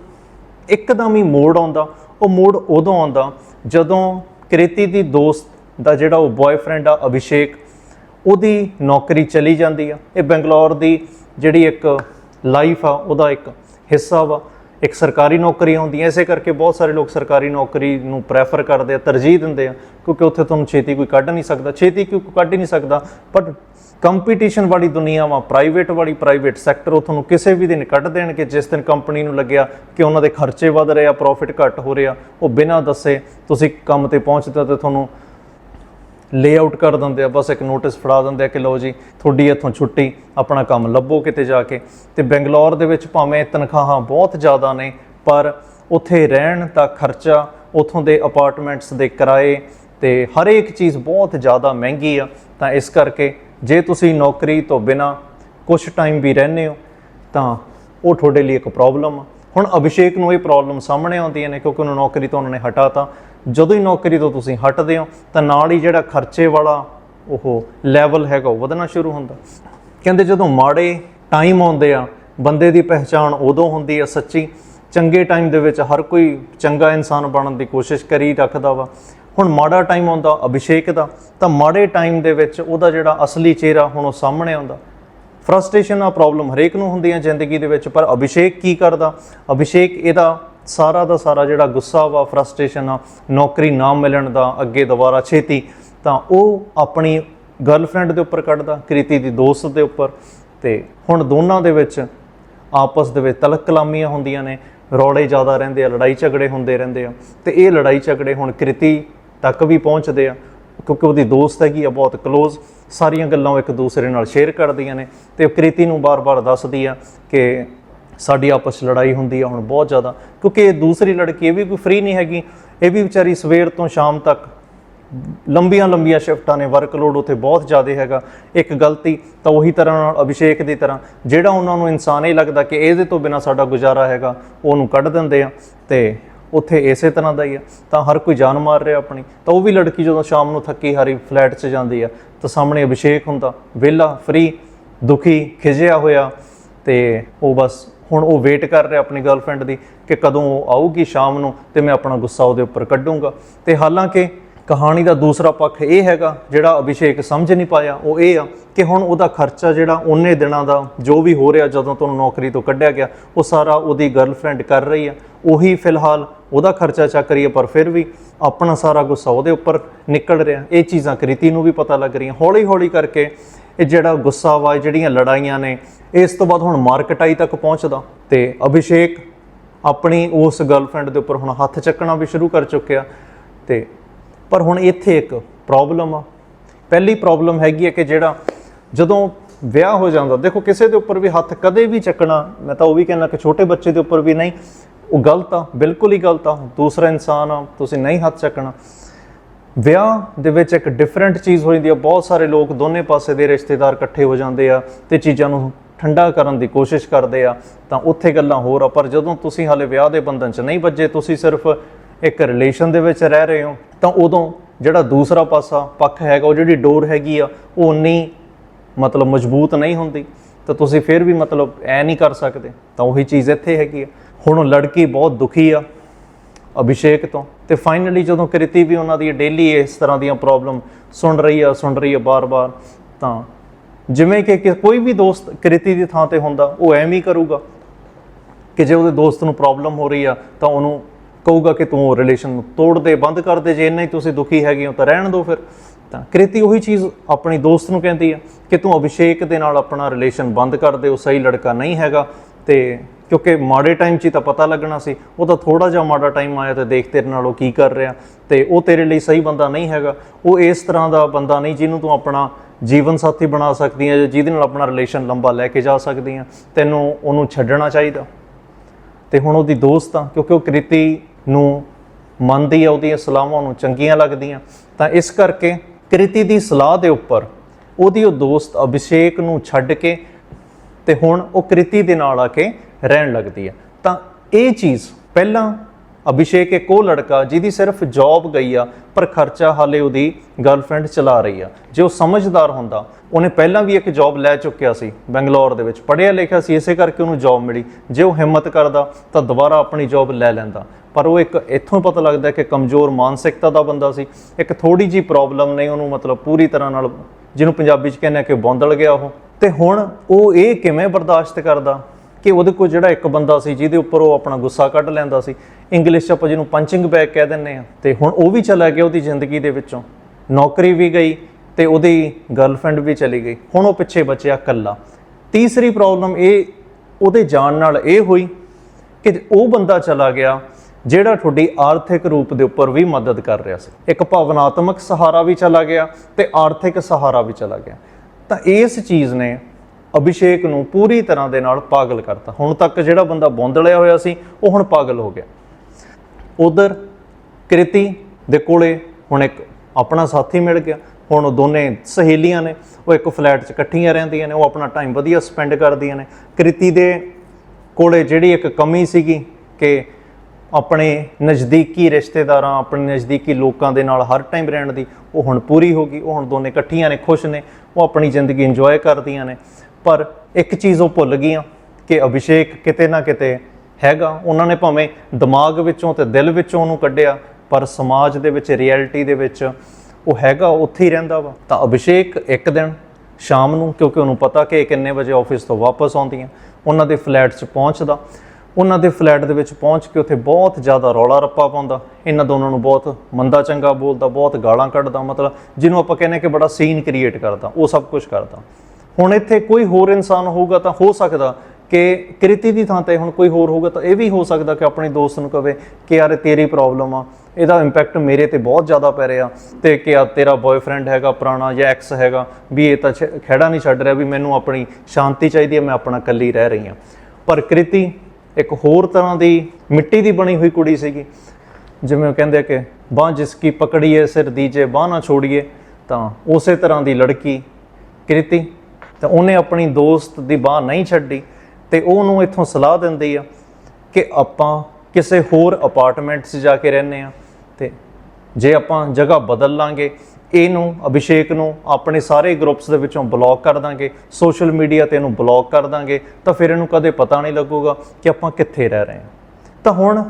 Speaker 1: ਇੱਕਦਮ ਹੀ ਮੋੜ ਆਉਂਦਾ, ਉਹ ਮੋੜ ਉਦੋਂ ਆਉਂਦਾ ਜਦੋਂ ਕ੍ਰਿਤੀ ਦੀ ਦੋਸਤ ਦਾ ਜਿਹੜਾ ਉਹ ਬॉयਫ੍ਰੈਂਡ ਆ ਅਭਿਸ਼ੇਕ, ਉਹਦੀ ਨੌਕਰੀ ਚਲੀ ਜਾਂਦੀ ਆ। ਇਹ ਬੰਗਲੌਰ ਦੀ ਜਿਹੜੀ ਇੱਕ ਲਾਈਫ ਆ, ਉਹਦਾ ਇੱਕ ਹਿੱਸਾ ਵਾ। ਇੱਕ ਸਰਕਾਰੀ ਨੌਕਰੀ ਆਉਂਦੀ ਹੈ, ਇਸੇ ਕਰਕੇ ਬਹੁਤ ਸਾਰੇ ਲੋਕ ਸਰਕਾਰੀ ਨੌਕਰੀ ਨੂੰ ਪ੍ਰੈਫਰ ਕਰਦੇ ਆ, ਤਰਜੀਹ ਦਿੰਦੇ ਆ, ਕਿਉਂਕਿ ਉੱਥੇ ਤੁਹਾਨੂੰ ਛੇਤੀ ਕੋਈ ਕੱਢ ਨਹੀਂ ਸਕਦਾ। ਛੇਤੀ ਕਿਉਂ ਕੱਢ ਹੀ ਨਹੀਂ ਸਕਦਾ? ਬਟ ਕੰਪੀਟੀਸ਼ਨ ਵਾਲੀ ਦੁਨੀਆ ਵਾ ਪ੍ਰਾਈਵੇਟ ਵਾਲੀ ਪ੍ਰਾਈਵੇਟ ਸੈਕਟਰ ਉਹ ਤੁਹਾਨੂੰ ਕਿਸੇ ਵੀ ਦਿਨ ਕੱਢ ਦੇਣਗੇ। ਜਿਸ ਦਿਨ ਕੰਪਨੀ ਨੂੰ ਲੱਗਿਆ ਕਿ ਉਹਨਾਂ ਦੇ ਖਰਚੇ ਵੱਧ ਰਹੇ ਆ ਪ੍ਰੋਫਿਟ ਘੱਟ ਹੋ ਰਿਹਾ ਉਹ ਬਿਨਾਂ ਦੱਸੇ ਤੁਸੀਂ ਕੰਮ ਤੇ ਪਹੁੰਚਦੇ ਹੋ ਤੇ ਤੁਹਾਨੂੰ ਲੇਆਊਟ ਕਰ ਦਿੰਦੇ ਆ, ਬਸ ਇੱਕ ਨੋਟਿਸ ਫੜਾ ਦਿੰਦੇ ਆ ਕਿ ਲਓ ਜੀ, ਤੁਹਾਡੀ ਇੱਥੋਂ ਛੁੱਟੀ, ਆਪਣਾ ਕੰਮ ਲੱਭੋ ਕਿਤੇ ਜਾ ਕੇ। ਤੇ ਬੰਗਲੌਰ ਦੇ ਵਿੱਚ ਭਾਵੇਂ ਤਨਖਾਹਾਂ ਬਹੁਤ ਜ਼ਿਆਦਾ ਨੇ, ਪਰ ਉੱਥੇ ਰਹਿਣ ਦਾ ਖਰਚਾ, ਉਥੋਂ ਦੇ ਅਪਾਰਟਮੈਂਟਸ ਦੇ ਕਿਰਾਏ ਤੇ ਹਰ ਇੱਕ ਚੀਜ਼ ਬਹੁਤ ਜ਼ਿਆਦਾ ਮਹਿੰਗੀ ਆ। ਤਾਂ ਇਸ ਕਰਕੇ ਜੇ ਤੁਸੀਂ ਨੌਕਰੀ ਤੋਂ ਬਿਨਾ ਕੁਝ ਟਾਈਮ ਵੀ ਰਹਿੰਦੇ ਹੋ, ਤਾਂ ਉਹ ਤੁਹਾਡੇ ਲਈ ਇੱਕ ਪ੍ਰੋਬਲਮ ਆ। ਹੁਣ ਅਭਿਸ਼ੇਕ ਨੂੰ ਇਹ ਪ੍ਰੋਬਲਮ ਸਾਹਮਣੇ ਆਉਂਦੀਆਂ ਨੇ, ਕਿਉਂਕਿ ਉਹਨੂੰ ਨੌਕਰੀ ਤੋਂ ਉਹਨਾਂ ਨੇ ਹਟਾਤਾ। ਜਦੋਂ ਹੀ ਨੌਕਰੀ ਤੋਂ ਤੁਸੀਂ ਹਟਦੇ ਹੋ, ਤਾਂ ਨਾਲ ਹੀ ਜਿਹੜਾ ਖਰਚੇ ਵਾਲਾ ਉਹ ਲੈਵਲ ਹੈਗਾ, ਉਹ ਵਧਣਾ ਸ਼ੁਰੂ ਹੁੰਦਾ। ਕਹਿੰਦੇ ਜਦੋਂ ਮਾੜੇ ਟਾਈਮ ਆਉਂਦੇ ਆ, ਬੰਦੇ ਦੀ ਪਹਿਚਾਣ ਉਦੋਂ ਹੁੰਦੀ ਆ ਸੱਚੀ। ਚੰਗੇ ਟਾਈਮ ਦੇ ਵਿੱਚ ਹਰ ਕੋਈ ਚੰਗਾ ਇਨਸਾਨ ਬਣਨ ਦੀ ਕੋਸ਼ਿਸ਼ ਕਰੀ ਰੱਖਦਾ ਵਾ। ਹੁਣ ਮਾੜਾ ਟਾਈਮ ਆਉਂਦਾ, ਅਭਿਸ਼ੇਕ ਦਾ, ਤਾਂ ਮਾੜੇ ਟਾਈਮ ਦੇ ਵਿੱਚ ਉਹਦਾ ਜਿਹੜਾ ਅਸਲੀ ਚਿਹਰਾ ਹੁਣ ਉਹ ਸਾਹਮਣੇ ਆਉਂਦਾ। ਫਰਸਟ੍ਰੇਸ਼ਨ ਆ ਪ੍ਰੋਬਲਮ ਹਰੇਕ ਨੂੰ ਹੁੰਦੀ ਹੈ ਜ਼ਿੰਦਗੀ ਦੇ ਵਿੱਚ, ਪਰ ਅਭਿਸ਼ੇਕ ਕੀ ਕਰਦਾ? ਅਭਿਸ਼ੇਕ ਇਹਦਾ ਸਾਰਾ ਦਾ ਸਾਰਾ ਜਿਹੜਾ ਗੁੱਸਾ ਵਾ ਫਰਸਟ੍ਰੇਸ਼ਨ ਆ, ਨੌਕਰੀ ਨਾ ਮਿਲਣ ਦਾ, ਅੱਗੇ ਦੁਬਾਰਾ ਛੇਤੀ, ਤਾਂ ਉਹ ਆਪਣੀ ਗਰਲਫ੍ਰੈਂਡ ਦੇ ਉੱਪਰ ਕੱਢਦਾ, ਕ੍ਰਿਤੀ ਦੀ ਦੋਸਤ ਦੇ ਉੱਪਰ। ਤੇ ਹੁਣ ਦੋਨਾਂ ਦੇ ਵਿੱਚ ਆਪਸ ਦੇ ਵਿੱਚ ਤਲਕ ਕਲਾਮੀਆਂ ਹੁੰਦੀਆਂ ਨੇ, ਰੌਲੇ ਜ਼ਿਆਦਾ ਰਹਿੰਦੇ ਆ, ਲੜਾਈ ਝਗੜੇ ਹੁੰਦੇ ਰਹਿੰਦੇ ਆ। ਤੇ ਇਹ ਲੜਾਈ ਝਗੜੇ ਹੁਣ ਕ੍ਰਿਤੀ ਤੱਕ ਵੀ ਪਹੁੰਚਦੇ ਆ, ਕਿਉਂਕਿ ਉਹਦੀ ਦੋਸਤ ਹੈਗੀ ਆ, ਬਹੁਤ ক্লোਜ਼ ਸਾਰੀਆਂ ਗੱਲਾਂ ਉਹ ਇੱਕ ਦੂਸਰੇ ਨਾਲ ਸ਼ੇਅਰ ਕਰਦੀਆਂ ਨੇ। ਤੇ ਉਹ ਕ੍ਰਿਤੀ ਨੂੰ ਬਾਰ-ਬਾਰ ਦੱਸਦੀ ਆ ਕਿ ਸਾਡੀ ਆਪਸ 'ਚ ਲੜਾਈ ਹੁੰਦੀ ਆ ਹੁਣ ਬਹੁਤ ਜ਼ਿਆਦਾ, ਕਿਉਂਕਿ ਇਹ ਦੂਸਰੀ ਲੜਕੀ, ਇਹ ਵੀ ਕੋਈ ਫ੍ਰੀ ਨਹੀਂ ਹੈਗੀ, ਇਹ ਵੀ ਵਿਚਾਰੀ ਸਵੇਰ ਤੋਂ ਸ਼ਾਮ ਤੱਕ ਲੰਬੀਆਂ ਲੰਬੀਆਂ ਸ਼ਿਫਟਾਂ ਨੇ ਵਰਕਲੋਡ ਉੱਥੇ ਬਹੁਤ ਜ਼ਿਆਦਾ ਹੈਗਾ। ਇੱਕ ਗਲਤੀ ਤਾਂ ਉਹੀ ਤਰ੍ਹਾਂ ਨਾਲ ਅਭਿਸ਼ੇਕ ਦੀ ਤਰ੍ਹਾਂ, ਜਿਹੜਾ ਉਹਨਾਂ ਨੂੰ ਇਨਸਾਨ ਹੀ ਲੱਗਦਾ ਕਿ ਇਹਦੇ ਤੋਂ ਬਿਨਾ ਸਾਡਾ ਗੁਜ਼ਾਰਾ ਹੈਗਾ, ਉਹਨੂੰ ਕੱਢ ਦਿੰਦੇ ਆ ਤੇ ਉੱਥੇ ਇਸੇ ਤਰ੍ਹਾਂ ਦਾ ਹੀ ਆ। ਤਾਂ ਹਰ ਕੋਈ ਜਾਨ ਮਾਰ ਰਿਹਾ ਆਪਣੀ, ਤਾਂ ਉਹ ਵੀ ਲੜਕੀ ਜਦੋਂ ਸ਼ਾਮ ਨੂੰ ਥੱਕੀ ਹਾਰੀ ਫਲੈਟ 'ਚ ਜਾਂਦੀ ਆ, ਤਾਂ ਸਾਹਮਣੇ ਅਭਿਸ਼ੇਕ ਹੁੰਦਾ, ਵਿਹਲਾ ਫ੍ਰੀ ਦੁਖੀ ਖਿਜਿਆ ਹੋਇਆ ਤੇ ਉਹ ਬਸ ਹੁਣ ਉਹ ਵੇਟ ਕਰ ਰਿਹਾ ਆਪਣੀ ਗਰਲਫ੍ਰੈਂਡ ਦੀ ਕਿ ਕਦੋਂ ਉਹ ਆਊਗੀ ਸ਼ਾਮ ਨੂੰ ਤੇ ਮੈਂ ਆਪਣਾ ਗੁੱਸਾ ਉਹਦੇ ਉੱਪਰ ਕੱਢੂੰਗਾ। ਤੇ ਹਾਲਾਂਕਿ ਕਹਾਣੀ ਦਾ ਦੂਸਰਾ ਪੱਖ ਇਹ ਹੈਗਾ, ਜਿਹੜਾ ਅਭਿਸ਼ੇਕ ਸਮਝ ਨਹੀਂ ਪਾਇਆ, ਉਹ ਇਹ ਆ ਕਿ ਹੁਣ ਉਹਦਾ ਖਰਚਾ ਜਿਹੜਾ ਉਹਨੇ ਦਿਨਾਂ ਦਾ, ਜੋ ਵੀ ਹੋ ਰਿਹਾ ਜਦੋਂ ਤੋਂ ਨੌਕਰੀ ਤੋਂ ਕੱਢਿਆ ਗਿਆ, ਉਹ ਸਾਰਾ ਉਹਦੀ ਗਰਲਫ੍ਰੈਂਡ ਕਰ ਰਹੀ ਆ। ਉਹੀ ਫਿਲਹਾਲ ਉਹਦਾ ਖਰਚਾ ਚੱਕ ਰਹੀ ਹੈ ਪਰ ਫਿਰ ਵੀ ਆਪਣਾ ਸਾਰਾ ਗੁੱਸਾ ਉਹਦੇ ਉੱਪਰ ਨਿਕਲ ਰਿਹਾ। ਇਹ ਚੀਜ਼ਾਂ ਕ੍ਰਿਤੀ ਨੂੰ ਵੀ ਪਤਾ ਲੱਗ ਰਹੀਆਂ। ਹੌਲੀ ਹੌਲੀ ਕਰਕੇ ਇਹ ਜਿਹੜਾ ਗੁੱਸਾ ਵਾ ਜਿਹੜੀਆਂ ਲੜਾਈਆਂ ਨੇ, ਇਸ ਤੋਂ ਬਾਅਦ ਹੁਣ ਮਾਰਕਟਾਈ ਤੱਕ ਪਹੁੰਚਦਾ। ਤੇ ਅਭਿਸ਼ੇਕ ਆਪਣੀ ਉਸ ਗਰਲਫ੍ਰੈਂਡ ਦੇ ਉੱਪਰ ਹੁਣ ਹੱਥ ਚੱਕਣਾ ਵੀ ਸ਼ੁਰੂ ਕਰ ਚੁੱਕਿਆ। ਤੇ ਪਰ ਹੁਣ ਇੱਥੇ ਇੱਕ ਪ੍ਰੋਬਲਮ ਆ। ਪਹਿਲੀ ਪ੍ਰੋਬਲਮ ਹੈਗੀ ਹੈ ਕਿ ਜਿਹੜਾ ਜਦੋਂ ਵਿਆਹ ਹੋ ਜਾਂਦਾ, ਦੇਖੋ ਕਿਸੇ ਦੇ ਉੱਪਰ ਵੀ ਹੱਥ ਕਦੇ ਵੀ ਚੱਕਣਾ, ਮੈਂ ਤਾਂ ਉਹ ਵੀ ਕਹਿੰਦਾ ਕਿ ਛੋਟੇ ਬੱਚੇ ਦੇ ਉੱਪਰ ਵੀ ਨਹੀਂ। ਉਹ ਗਲਤ ਆ, ਬਿਲਕੁਲ ਹੀ ਗਲਤ ਆ। ਦੂਸਰਾ ਇਨਸਾਨ ਆ, ਤੁਸੀਂ ਨਹੀਂ ਹੱਥ ਚੱਕਣਾ। ਵਿਆਹ ਦੇ ਵਿੱਚ ਇੱਕ ਡਿਫਰੈਂਟ ਚੀਜ਼ ਹੋ ਜਾਂਦੀ ਆ, ਬਹੁਤ ਸਾਰੇ ਲੋਕ ਦੋਨੇ ਪਾਸੇ ਦੇ ਰਿਸ਼ਤੇਦਾਰ ਇਕੱਠੇ ਹੋ ਜਾਂਦੇ ਆ ਤੇ ਚੀਜ਼ਾਂ ਨੂੰ ਠੰਡਾ ਕਰਨ ਦੀ ਕੋਸ਼ਿਸ਼ ਕਰਦੇ ਆ। ਤਾਂ ਉੱਥੇ ਗੱਲਾਂ ਹੋਰ ਆ, ਪਰ ਜਦੋਂ ਤੁਸੀਂ ਹਾਲੇ ਵਿਆਹ ਦੇ ਬੰਧਨ 'ਚ ਨਹੀਂ ਵੱਜੇ, ਤੁਸੀਂ ਸਿਰਫ ਇੱਕ ਰਿਲੇਸ਼ਨ ਦੇ ਵਿੱਚ ਰਹਿ ਰਹੇ ਹੋ, ਤਾਂ ਉਦੋਂ ਜਿਹੜਾ ਦੂਸਰਾ ਪਾਸਾ ਪੱਖ ਹੈਗਾ, ਉਹ ਜਿਹੜੀ ਡੋਰ ਹੈਗੀ ਆ, ਉਹ ਉਨੀ ਮਤਲਬ ਮਜ਼ਬੂਤ ਨਹੀਂ ਹੁੰਦੀ। ਤਾਂ ਤੁਸੀਂ ਫਿਰ ਵੀ ਮਤਲਬ ਐ ਨਹੀਂ ਕਰ ਸਕਦੇ। ਤਾਂ ਉਹੀ ਚੀਜ਼ ਇੱਥੇ ਹੈਗੀ ਆ। ਹੁਣ ਲੜਕੀ ਬਹੁਤ ਦੁਖੀ ਆ ਅਭਿਸ਼ੇਕ ਤੋਂ। ਤੇ ਫਾਈਨਲੀ ਜਦੋਂ ਕ੍ਰਿਤੀ ਵੀ ਉਹਨਾਂ ਦੀ ਡੇਲੀ ਇਸ ਤਰ੍ਹਾਂ ਦੀਆਂ ਪ੍ਰੋਬਲਮ ਸੁਣ ਰਹੀ ਆ, ਸੁਣ ਰਹੀ ਆ ਬਾਰ-ਬਾਰ, ਤਾਂ ਜਿਵੇਂ ਕਿ ਕੋਈ ਵੀ ਦੋਸਤ ਕ੍ਰਿਤੀ ਦੀ ਥਾਂ ਤੇ ਹੁੰਦਾ, ਉਹ ਐਵੇਂ ਹੀ ਕਰੂਗਾ ਕਿ ਜੇ ਉਹਦੇ ਦੋਸਤ ਨੂੰ ਪ੍ਰੋਬਲਮ ਹੋ ਰਹੀ ਆ, ਤਾਂ ਉਹਨੂੰ ਕਹੂਗਾ ਕਿ ਤੂੰ ਰਿਲੇਸ਼ਨ ਨੂੰ ਤੋੜ ਦੇ, ਬੰਦ ਕਰ ਦੇ, ਜੇ ਇੰਨਾ ਹੀ ਤੁਸੀਂ ਦੁਖੀ ਹੈਗੇ ਹੋ ਤਾਂ ਰਹਿਣ ਦਿਓ ਫਿਰ। ਤਾਂ ਕ੍ਰਿਤੀ ਉਹੀ ਚੀਜ਼ ਆਪਣੀ ਦੋਸਤ ਨੂੰ ਕਹਿੰਦੀ ਆ ਕਿ ਤੂੰ ਅਭਿਸ਼ੇਕ ਦੇ ਨਾਲ ਆਪਣਾ ਰਿਲੇਸ਼ਨ ਬੰਦ ਕਰ ਦੇ, ਉਹ ਸਹੀ ਲੜਕਾ ਨਹੀਂ ਹੈਗਾ ਤੇ ਕਿਉਂਕਿ ਮਾੜੇ ਟਾਈਮ 'ਚ ਹੀ ਤਾਂ ਪਤਾ ਲੱਗਣਾ ਸੀ, ਉਹ ਤਾਂ ਥੋੜਾ ਜਿਹਾ ਮਾੜਾ ਟਾਈਮ ਆਇਆ ਤੇ ਦੇਖ ਤੇਰੇ ਨਾਲ ਉਹ ਕੀ ਕਰ ਰਿਹਾ ਤੇ ਉਹ ਤੇਰੇ ਲਈ ਸਹੀ ਬੰਦਾ ਨਹੀਂ ਹੈਗਾ। ਉਹ ਇਸ ਤਰ੍ਹਾਂ ਦਾ ਬੰਦਾ ਨਹੀਂ ਜਿਹਨੂੰ ਤੂੰ ਆਪਣਾ ਜੀਵਨ ਸਾਥੀ ਬਣਾ ਸਕਦੀ ਹੈ ਜਾਂ ਜਿਹਦੇ ਨਾਲ ਆਪਣਾ ਰਿਲੇਸ਼ਨ ਲੰਬਾ ਲੈ ਕੇ ਜਾ ਸਕਦੀ ਹੈ ਤੈਨੂੰ ਉਹਨੂੰ ਛੱਡਣਾ ਚਾਹੀਦਾ। ਤੇ ਹੁਣ ਉਹਦੀ ਦੋਸਤ ਆ, ਕਿਉਂਕਿ ਉਹ ਕ੍ਰਿਤੀ ਨੂੰ ਮੰਨਦੀ ਆ, ਉਹਦੀਆਂ ਸਲਾਹਾਂ ਨੂੰ ਚੰਗੀਆਂ ਲੱਗਦੀਆਂ। ਤਾਂ ਇਸ ਕਰਕੇ ਕ੍ਰਿਤੀ ਦੀ ਸਲਾਹ ਦੇ ਉੱਪਰ ਉਹਦੀ ਉਹ ਦੋਸਤ ਅਭਿਸ਼ੇਕ ਨੂੰ ਛੱਡ ਕੇ ਤੇ ਹੁਣ ਉਹ ਕ੍ਰਿਤੀ ਦੇ ਨਾਲ ਆ ਕੇ ਰਹਿਣ ਲੱਗਦੀ ਹੈ। ਤਾਂ ਇਹ ਚੀਜ਼ ਪਹਿਲਾਂ ਅਭਿਸ਼ੇਕ ਇੱਕ ਉਹ ਲੜਕਾ ਜਿਹਦੀ ਸਿਰਫ ਜੌਬ ਗਈ ਆ, ਪਰ ਖਰਚਾ ਹਾਲੇ ਉਹਦੀ ਗਰਲਫ੍ਰੈਂਡ ਚਲਾ ਰਹੀ ਆ। ਜੇ ਉਹ ਸਮਝਦਾਰ ਹੁੰਦਾ, ਉਹਨੇ ਪਹਿਲਾਂ ਵੀ ਇੱਕ ਜੌਬ ਲੈ ਚੁੱਕਿਆ ਸੀ, ਬੰਗਲੌਰ ਦੇ ਵਿੱਚ। ਪੜ੍ਹਿਆ ਲਿਖਿਆ ਸੀ, ਇਸੇ ਕਰਕੇ ਉਹਨੂੰ ਜੌਬ ਮਿਲੀ। ਜੇ ਉਹ ਹਿੰਮਤ ਕਰਦਾ, ਤਾਂ ਦੁਬਾਰਾ ਆਪਣੀ ਜੌਬ ਲੈ ਲੈਂਦਾ। ਪਰ ਉਹ ਇੱਕ ਇੱਥੋਂ ਪਤਾ ਲੱਗਦਾ ਕਿ ਕਮਜ਼ੋਰ ਮਾਨਸਿਕਤਾ ਦਾ ਬੰਦਾ ਸੀ। ਇੱਕ ਥੋੜੀ ਜੀ ਪ੍ਰੋਬਲਮ ਨਹੀਂ ਉਹਨੂੰ, ਮਤਲਬ ਪੂਰੀ ਤਰ੍ਹਾਂ ਨਾਲ ਜਿਹਨੂੰ ਪੰਜਾਬੀ 'ਚ ਕਹਿੰਦੇ ਆ ਕਿ ਬੌਂਦਲ ਗਿਆ ਉਹ। ਤੇ ਹੁਣ ਉਹ ਇਹ ਕਿਵੇਂ ਬਰਦਾਸ਼ਤ ਕਰਦਾ? ਕਿ ਉਹਦੇ ਕੋਲ ਜਿਹੜਾ ਇੱਕ ਬੰਦਾ ਸੀ ਜਿਹਦੇ ਉੱਪਰ ਉਹ ਆਪਣਾ ਗੁੱਸਾ ਕੱਢ ਲੈਂਦਾ ਸੀ। ਇੰਗਲਿਸ਼ 'ਚ ਆਪਾਂ ਜਿਹਨੂੰ ਪੰਚਿੰਗ ਬੈਗ ਕਹਿ ਦਿੰਦੇ ਆ ਤੇ ਹੁਣ ਉਹ ਵੀ ਚਲਾ ਗਿਆ ਉਹਦੀ ਜ਼ਿੰਦਗੀ ਦੇ ਵਿੱਚੋਂ। ਨੌਕਰੀ ਵੀ ਗਈ ਤੇ ਉਹਦੀ ਗਰਲਫ੍ਰੈਂਡ ਵੀ ਚਲੀ ਗਈ। ਹੁਣ ਉਹ ਪਿੱਛੇ ਬਚਿਆ ਇਕੱਲਾ। ਤੀਸਰੀ ਪ੍ਰੋਬਲਮ ਇਹ ਉਹਦੇ ਜਾਣ ਨਾਲ ਇਹ ਹੋਈ ਕਿ ਉਹ ਬੰਦਾ ਚਲਾ ਗਿਆ ਜਿਹੜਾ ਤੁਹਾਡੀ ਆਰਥਿਕ ਰੂਪ ਦੇ ਉੱਪਰ ਵੀ ਮਦਦ ਕਰ ਰਿਹਾ ਸੀ। ਇੱਕ ਭਾਵਨਾਤਮਕ ਸਹਾਰਾ ਵੀ ਚਲਾ ਗਿਆ ਤੇ ਆਰਥਿਕ ਸਹਾਰਾ ਵੀ ਚਲਾ ਗਿਆ। ਤਾਂ ਇਸ ਚੀਜ਼ ਨੇ ਅਭਿਸ਼ੇਕ ਨੂੰ ਪੂਰੀ ਤਰ੍ਹਾਂ ਦੇ ਨਾਲ ਪਾਗਲ ਕਰਤਾ। ਹੁਣ ਤੱਕ ਜਿਹੜਾ ਬੰਦਾ ਬੌਂਦਲਿਆ ਹੋਇਆ ਸੀ, ਉਹ ਹੁਣ ਪਾਗਲ ਹੋ ਗਿਆ। ਉਧਰ ਕ੍ਰਿਤੀ ਦੇ ਕੋਲੇ ਹੁਣ ਇੱਕ ਆਪਣਾ ਸਾਥੀ ਮਿਲ ਗਿਆ। ਹੁਣ ਉਹ ਦੋਨੇ ਸਹੇਲੀਆਂ ਨੇ, ਉਹ ਇੱਕ ਫਲੈਟ 'ਚ ਇਕੱਠੀਆਂ ਰਹਿੰਦੀਆਂ ਨੇ, ਉਹ ਆਪਣਾ ਟਾਈਮ ਵਧੀਆ ਸਪੈਂਡ ਕਰਦੀਆਂ ਨੇ। ਕ੍ਰਿਤੀ ਦੇ ਕੋਲੇ ਜਿਹੜੀ ਇੱਕ ਕਮੀ ਸੀਗੀ ਕਿ ਆਪਣੇ ਨਜ਼ਦੀਕੀ ਰਿਸ਼ਤੇਦਾਰਾਂ, ਆਪਣੇ ਨਜ਼ਦੀਕੀ ਲੋਕਾਂ ਦੇ ਨਾਲ ਹਰ ਟਾਈਮ ਰਹਿਣ ਦੀ, ਉਹ ਹੁਣ ਪੂਰੀ ਹੋ ਗਈ। ਉਹ ਹੁਣ ਦੋਨੇ ਇਕੱਠੀਆਂ ਨੇ, ਖੁਸ਼ ਨੇ। ਉਹ ਆਪਣੀ ਜ਼ਿੰਦਗੀ ਇੰਜੋਏ ਕਰਦੀਆਂ ਨੇ। ਪਰ ਇੱਕ ਚੀਜ਼ ਉਹ ਭੁੱਲ ਗਈਆਂ ਕਿ ਅਭਿਸ਼ੇਕ ਕਿਤੇ ਨਾ ਕਿਤੇ ਹੈਗਾ। ਉਹਨਾਂ ਨੇ ਭਾਵੇਂ ਦਿਮਾਗ ਵਿੱਚੋਂ ਤੇ ਦਿਲ ਵਿੱਚੋਂ ਉਹਨੂੰ ਕੱਢਿਆ, ਪਰ ਸਮਾਜ ਦੇ ਵਿੱਚ ਰਿਐਲਿਟੀ ਦੇ ਵਿੱਚ ਉਹ ਹੈਗਾ, ਉੱਥੇ ਹੀ ਰਹਿੰਦਾ ਵਾ। ਤਾਂ ਅਭਿਸ਼ੇਕ ਇੱਕ ਦਿਨ ਸ਼ਾਮ ਨੂੰ, ਕਿਉਂਕਿ ਉਹਨੂੰ ਪਤਾ ਕਿ ਕਿੰਨੇ ਵਜੇ ਆਫਿਸ ਤੋਂ ਵਾਪਸ ਆਉਂਦੀਆਂ, ਉਹਨਾਂ ਦੇ ਫਲੈਟ 'ਚ ਪਹੁੰਚਦਾ। ਉਹਨਾਂ ਦੇ ਫਲੈਟ ਦੇ ਵਿੱਚ ਪਹੁੰਚ ਕੇ ਉੱਥੇ ਬਹੁਤ ਜ਼ਿਆਦਾ ਰੌਲਾ ਰੱਪਾ ਪਾਉਂਦਾ। ਇਹਨਾਂ ਦੋਨਾਂ ਨੂੰ ਬਹੁਤ ਮੰਦਾ, ਚੰਗਾ ਬੋਲਦਾ, ਬਹੁਤ ਗਾਲਾਂ ਕੱਢਦਾ। ਮਤਲਬ ਜਿਹਨੂੰ ਆਪਾਂ ਕਹਿੰਦੇ ਕਿ ਬੜਾ ਸੀਨ ਕ੍ਰੀਏਟ ਕਰਦਾ, ਉਹ ਸਭ ਕੁਝ ਕਰਦਾ। ਹੁਣ ਇੱਥੇ ਕੋਈ ਹੋਰ ਇਨਸਾਨ ਹੋਊਗਾ ਤਾਂ ਹੋ ਸਕਦਾ ਕਿ ਕ੍ਰਿਤੀ ਦੀ ਥਾਂ ਤੇ ਹੁਣ ਕੋਈ ਹੋਰ ਹੋਊਗਾ ਤਾਂ ਇਹ ਵੀ ਹੋ ਸਕਦਾ ਕਿ ਆਪਣੇ ਦੋਸਤ ਨੂੰ ਕਵੇ ਕਿ ਯਾਰ ਇਹ ਤੇਰੀ ਪ੍ਰੋਬਲਮ ਆ, ਇਹਦਾ ਇੰਪੈਕਟ ਮੇਰੇ ਤੇ ਬਹੁਤ ਜ਼ਿਆਦਾ ਪੈ ਰਿਹਾ ਤੇ ਕਿ ਆ ਤੇਰਾ ਬॉयਫ੍ਰੈਂਡ ਹੈਗਾ, ਪੁਰਾਣਾ ਜਾਂ ਐਕਸ ਹੈਗਾ, ਵੀ ਇਹ ਤਾਂ ਛ- ਖਹਿੜਾ ਨਹੀਂ ਛੱਡ ਰਿਹਾ ਵੀ ਮੈਨੂੰ ਆਪਣੀ ਸ਼ਾਂਤੀ ਚਾਹੀਦੀ ਹੈ, ਮੈਂ ਆਪਣਾ ਇਕੱਲੀ ਰਹਿ ਰਹੀ ਹਾਂ। ਪਰ ਕ੍ਰਿਤੀ ਇੱਕ ਹੋਰ ਤਰ੍ਹਾਂ ਦੀ ਮਿੱਟੀ ਦੀ ਬਣੀ ਹੋਈ ਕੁੜੀ ਸੀਗੀ। ਜਿਵੇਂ ਉਹ ਕਹਿੰਦੇ ਕਿ ਬਾਹ ਜਿਸ ਕੀ ਪਕੜੀਏ, ਸਿਰ ਦੀਜੇ, ਬਾਹ ਨਾ ਛੋੜੀਏ, ਤਾਂ ਉਸੇ ਤਰ੍ਹਾਂ ਦੀ ਲੜਕੀ ਕ੍ਰਿਤੀ ਤਾਂ ਉਹਨੇ ਆਪਣੀ ਦੋਸਤ ਦੀ ਬਾਹ ਨਹੀਂ ਛੱਡੀ ਤੇ ਉਹ ਉਹਨੂੰ ਇੱਥੋਂ ਸਲਾਹ ਦਿੰਦੀ ਆ ਕਿ ਆਪਾਂ ਕਿਸੇ ਹੋਰ ਅਪਾਰਟਮੈਂਟ 'ਚ ਜਾ ਕੇ ਰਹਿੰਦੇ ਆ ਤੇ ਜੇ ਆਪਾਂ ਜਗ੍ਹਾ ਬਦਲ ਲਾਂਗੇ, ਇਹਨੂੰ, ਅਭਿਸ਼ੇਕ ਨੂੰ ਆਪਣੇ ਸਾਰੇ ਗਰੁੱਪਸ ਦੇ ਵਿੱਚੋਂ ਬਲੌਕ ਕਰ ਦਾਂਗੇ, ਸੋਸ਼ਲ ਮੀਡੀਆ ਤੇ ਇਹਨੂੰ ਬਲੌਕ ਕਰ ਦਾਂਗੇ, ਤਾਂ ਫਿਰ ਇਹਨੂੰ ਕਦੇ ਪਤਾ ਨਹੀਂ ਲੱਗੂਗਾ ਕਿ ਆਪਾਂ ਕਿੱਥੇ ਰਹਿ ਰਹੇ ਹਾਂ। ਤਾਂ ਹੁਣ